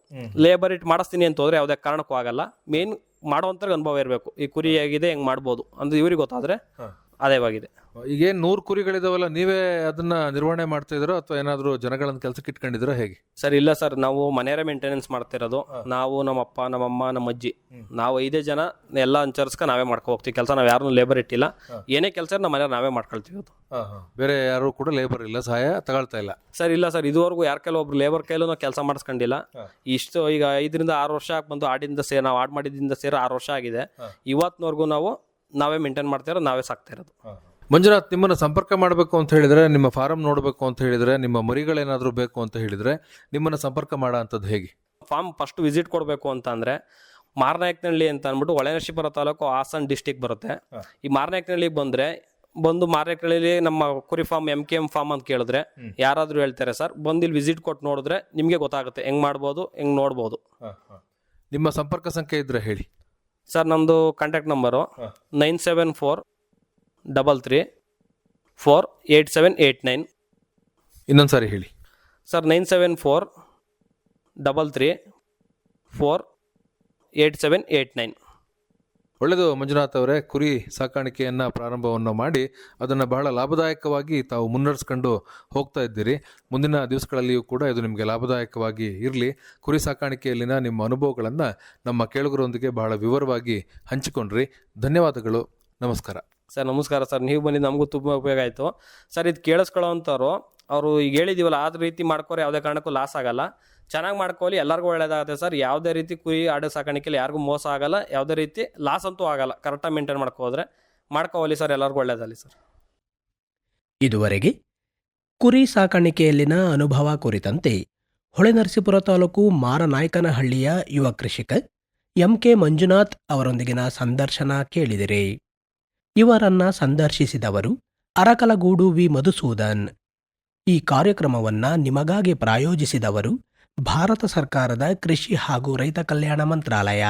ಲೇಬರ್ ಇಟ್ ಮಾಡಿಸ್ತೀನಿ ಅಂತ ಹೋದ್ರೆ ಯಾವುದೇ ಕಾರಣಕ್ಕೂ ಆಗಲ್ಲ. ಮೇನ್ ಮಾಡುವಂತ ಅನುಭವ ಇರಬೇಕು. ಈ ಕುರಿ ಆಗಿದೆ ಹೆಂಗ್ ಮಾಡ್ಬೋದು ಅಂದ್ರೆ ಇವ್ರಿಗೆ ಗೊತ್ತಾದ್ರೆ ಅದೇವಾಗಿದೆ ಈಗೇನು ನೂರು ಕುರಿಗಳಿದಾವಲ್ಲ ನೀವೇ ಅದನ್ನ ನಿರ್ವಹಣೆ ಮಾಡ್ತಾ ಇದ್ರೋ ಅಥವಾ ಏನಾದರೂ ಜನಗಳನ್ನ ಕೆಲಸಕ್ಕೆ ಇಟ್ಕೊಂಡಿದ್ರೋ ಹೇಗೆ? ಸರ್ ಇಲ್ಲ ಸರ್ ನಾವು ಮನೆಯವರೇ ಮೇಂಟೆನೆನ್ಸ್ ಮಾಡ್ತಿರೋದು ನಾವು ನಮ್ಮ ಅಪ್ಪ ನಮ್ಮಮ್ಮ ನಮ್ಮ ಅಜ್ಜಿ ನಾವು ಐದೇ ಜನ ಎಲ್ಲ ಅಂಚರ್ಸ್ಕ ನಾವೇ ಮಾಡ್ಕೊ ಹೋಗ್ತೀವಿ. ಕೆಲಸ ನಾವು ಯಾರನ್ನೂ ಲೇಬರ್ ಇಟ್ಟಿಲ್ಲ. ಏನೇ ಕೆಲಸ ನಮ್ಮ ಮನೆಯವ್ರು ನಾವೇ ಮಾಡ್ಕೊಳ್ತೀವಿ ಅದು. ಬೇರೆ ಯಾರು ಕೂಡ ಲೇಬರ್ ಇಲ್ಲ ಸಹಾಯ ತಗೊಳ್ತಾ ಇಲ್ಲ. ಸರ್ ಇಲ್ಲ ಸರ್ ಇದುವರೆಗೂ ಯಾರ ಕೆಲವೊಬ್ರು ಲೇಬರ್ ಕೈಲೂ ನಾವು ಕೆಲಸ ಮಾಡಿಸ್ಕೊಂಡಿಲ್ಲ. ಇಷ್ಟು ಈಗ ಐದರಿಂದ ಆರು ವರ್ಷ ಆಗಿ ಬಂದು ಆಡಿಂದ ಸೇರಿ ನಾವು ಆಡ್ ಮಾಡಿದಿಂದ ಸೇರಿ ಆರು ವರ್ಷ ಆಗಿದೆ. ಇವತ್ತಿನವರೆಗೂ ನಾವು ನಾವೇ ಮೇಂಟೈನ್ ಮಾಡ್ತಿರೋ ನಾವೇ ಸಾಕ್ತಾ ಇರೋದು. ಮಂಜುನಾಥ್ ನಿಮ್ಮನ್ನು ಸಂಪರ್ಕ ಮಾಡಬೇಕು ಅಂತ ಹೇಳಿದರೆ ನಿಮ್ಮ ಫಾರ್ಮ್ ನೋಡಬೇಕು ಅಂತ ಹೇಳಿದರೆ ನಿಮ್ಮ ಮರಿಗಳೇನಾದರೂ ಬೇಕು ಅಂತ ಹೇಳಿದರೆ ನಿಮ್ಮನ್ನು ಸಂಪರ್ಕ ಮಾಡೋ ಅಂಥದ್ದು ಹೇಗೆ? ಫಾರ್ಮ್ ಫಸ್ಟ್ ವಿಸಿಟ್ ಕೊಡಬೇಕು ಅಂತ ಅಂದರೆ ಮಾರನಾಯಕನಹಳ್ಳಿ ಅಂತ ಅಂದ್ಬಿಟ್ಟು ಹೊಳೆನರಸೀಪುರ ತಾಲೂಕು ಹಾಸನ್ ಡಿಸ್ಟಿಕ್ ಬರುತ್ತೆ. ಈ ಮಾರನಾಯಕನಹಳ್ಳಿಗೆ ಬಂದರೆ ಬಂದು ಮಾರನಾಯಕನಹಳ್ಳಿ ನಮ್ಮ ಕುರಿ farm M K M farm ಅಂತ ಕೇಳಿದ್ರೆ ಯಾರಾದರೂ ಹೇಳ್ತಾರೆ ಸರ್ ಬಂದು ಇಲ್ಲಿ ವಿಸಿಟ್ ಕೊಟ್ಟು ನೋಡಿದ್ರೆ ನಿಮಗೆ ಗೊತ್ತಾಗುತ್ತೆ ಹೆಂಗ್ ಮಾಡ್ಬೋದು ಹೆಂಗ್ ನೋಡ್ಬೋದು. ನಿಮ್ಮ ಸಂಪರ್ಕ ಸಂಖ್ಯೆ ಇದ್ರೆ ಹೇಳಿ. ಸರ್ ನಮ್ಮದು contact number nine seven four double three four eight seven eight nine. ಇನ್ನೊಂದು ಸಾರಿ ಹೇಳಿ. Sir nine seven four double three four eight seven eight nine. ಒಳ್ಳೆಯದು ಮಂಜುನಾಥ್ ಅವರೇ, ಕುರಿ ಸಾಕಾಣಿಕೆಯನ್ನು ಪ್ರಾರಂಭವನ್ನು ಮಾಡಿ ಅದನ್ನು ಬಹಳ ಲಾಭದಾಯಕವಾಗಿ ತಾವು ಮುನ್ನಡೆಸ್ಕೊಂಡು ಹೋಗ್ತಾ ಇದ್ದೀರಿ. ಮುಂದಿನ ದಿವಸಗಳಲ್ಲಿಯೂ ಕೂಡ ಇದು ನಿಮಗೆ ಲಾಭದಾಯಕವಾಗಿ ಇರಲಿ. ಕುರಿ ಸಾಕಾಣಿಕೆಯಲ್ಲಿನ ನಿಮ್ಮ ಅನುಭವಗಳನ್ನು ನಮ್ಮ ಕೇಳುಗರೊಂದಿಗೆ ಬಹಳ ವಿವರವಾಗಿ ಹಂಚಿಕೊಂಡ್ರಿ. ಧನ್ಯವಾದಗಳು. ನಮಸ್ಕಾರ. ಸರ್ ನಮಸ್ಕಾರ ಸರ್. ನೀವು ಬಂದು ನಮಗೂ ತುಂಬ ಉಪಯೋಗ ಆಯಿತು. ಸರ್, ಇದು ಕೇಳಿಸ್ಕೊಳ್ಳೋವಂಥವ್ರು ಅವರು ಈಗ ಹೇಳಿದೀವಲ್ಲ ಆ ರೀತಿ ಮಾಡ್ಕೋರೆ ಯಾವುದೇ ಕಾರಣಕ್ಕೂ ಲಾಸ್ ಆಗಲ್ಲ. ಚೆನ್ನಾಗಿ ಮಾಡ್ಕೊಳ್ಳಿ, ಎಲ್ಲರಿಗೂ ಒಳ್ಳೇದಾಗುತ್ತೆ ಸರ್. ಯಾವುದೇ ರೀತಿ ಕುರಿ ಆಡು ಸಾಕಾಣಿಕೆಯಲ್ಲಿ ಯಾರಿಗೂ ಮೋಸ ಆಗಲ್ಲ, ಯಾವುದೇ ರೀತಿ ಲಾಸ್ ಅಂತೂ ಆಗಲ್ಲ. ಕರೆಕ್ಟಾಗಿ ಮೇಂಟೈನ್ ಮಾಡ್ಕೋದ್ರೆ ಮಾಡ್ಕೋಲಿ ಸರ್ ಎಲ್ಲರಿಗೂ ಒಳ್ಳೇದಲ್ಲಿ ಸರ್. ಇದುವರೆಗೆ ಕುರಿ ಸಾಕಾಣಿಕೆಯಲ್ಲಿನ ಅನುಭವ ಕುರಿತಂತೆ ಹೊಳೆನರಸೀಪುರ ತಾಲೂಕು ಮಾರನಾಯ್ಕನಹಳ್ಳಿಯ ಯುವ ಕೃಷಿಕ ಎಂ ಕೆ ಮಂಜುನಾಥ್ ಅವರೊಂದಿಗಿನ ಸಂದರ್ಶನ ಕೇಳಿದಿರಿ. ಇವರನ್ನ ಸಂದರ್ಶಿಸಿದವರು ಅರಕಲಗೂಡು ವಿ ಮಧುಸೂದನ್. ಈ ಕಾರ್ಯಕ್ರಮವನ್ನ ನಿಮಗಾಗಿ ಪ್ರಾಯೋಜಿಸಿದವರು ಭಾರತ ಸರ್ಕಾರದ ಕೃಷಿ ಹಾಗೂ ರೈತ ಕಲ್ಯಾಣ ಮಂತ್ರಾಲಯ.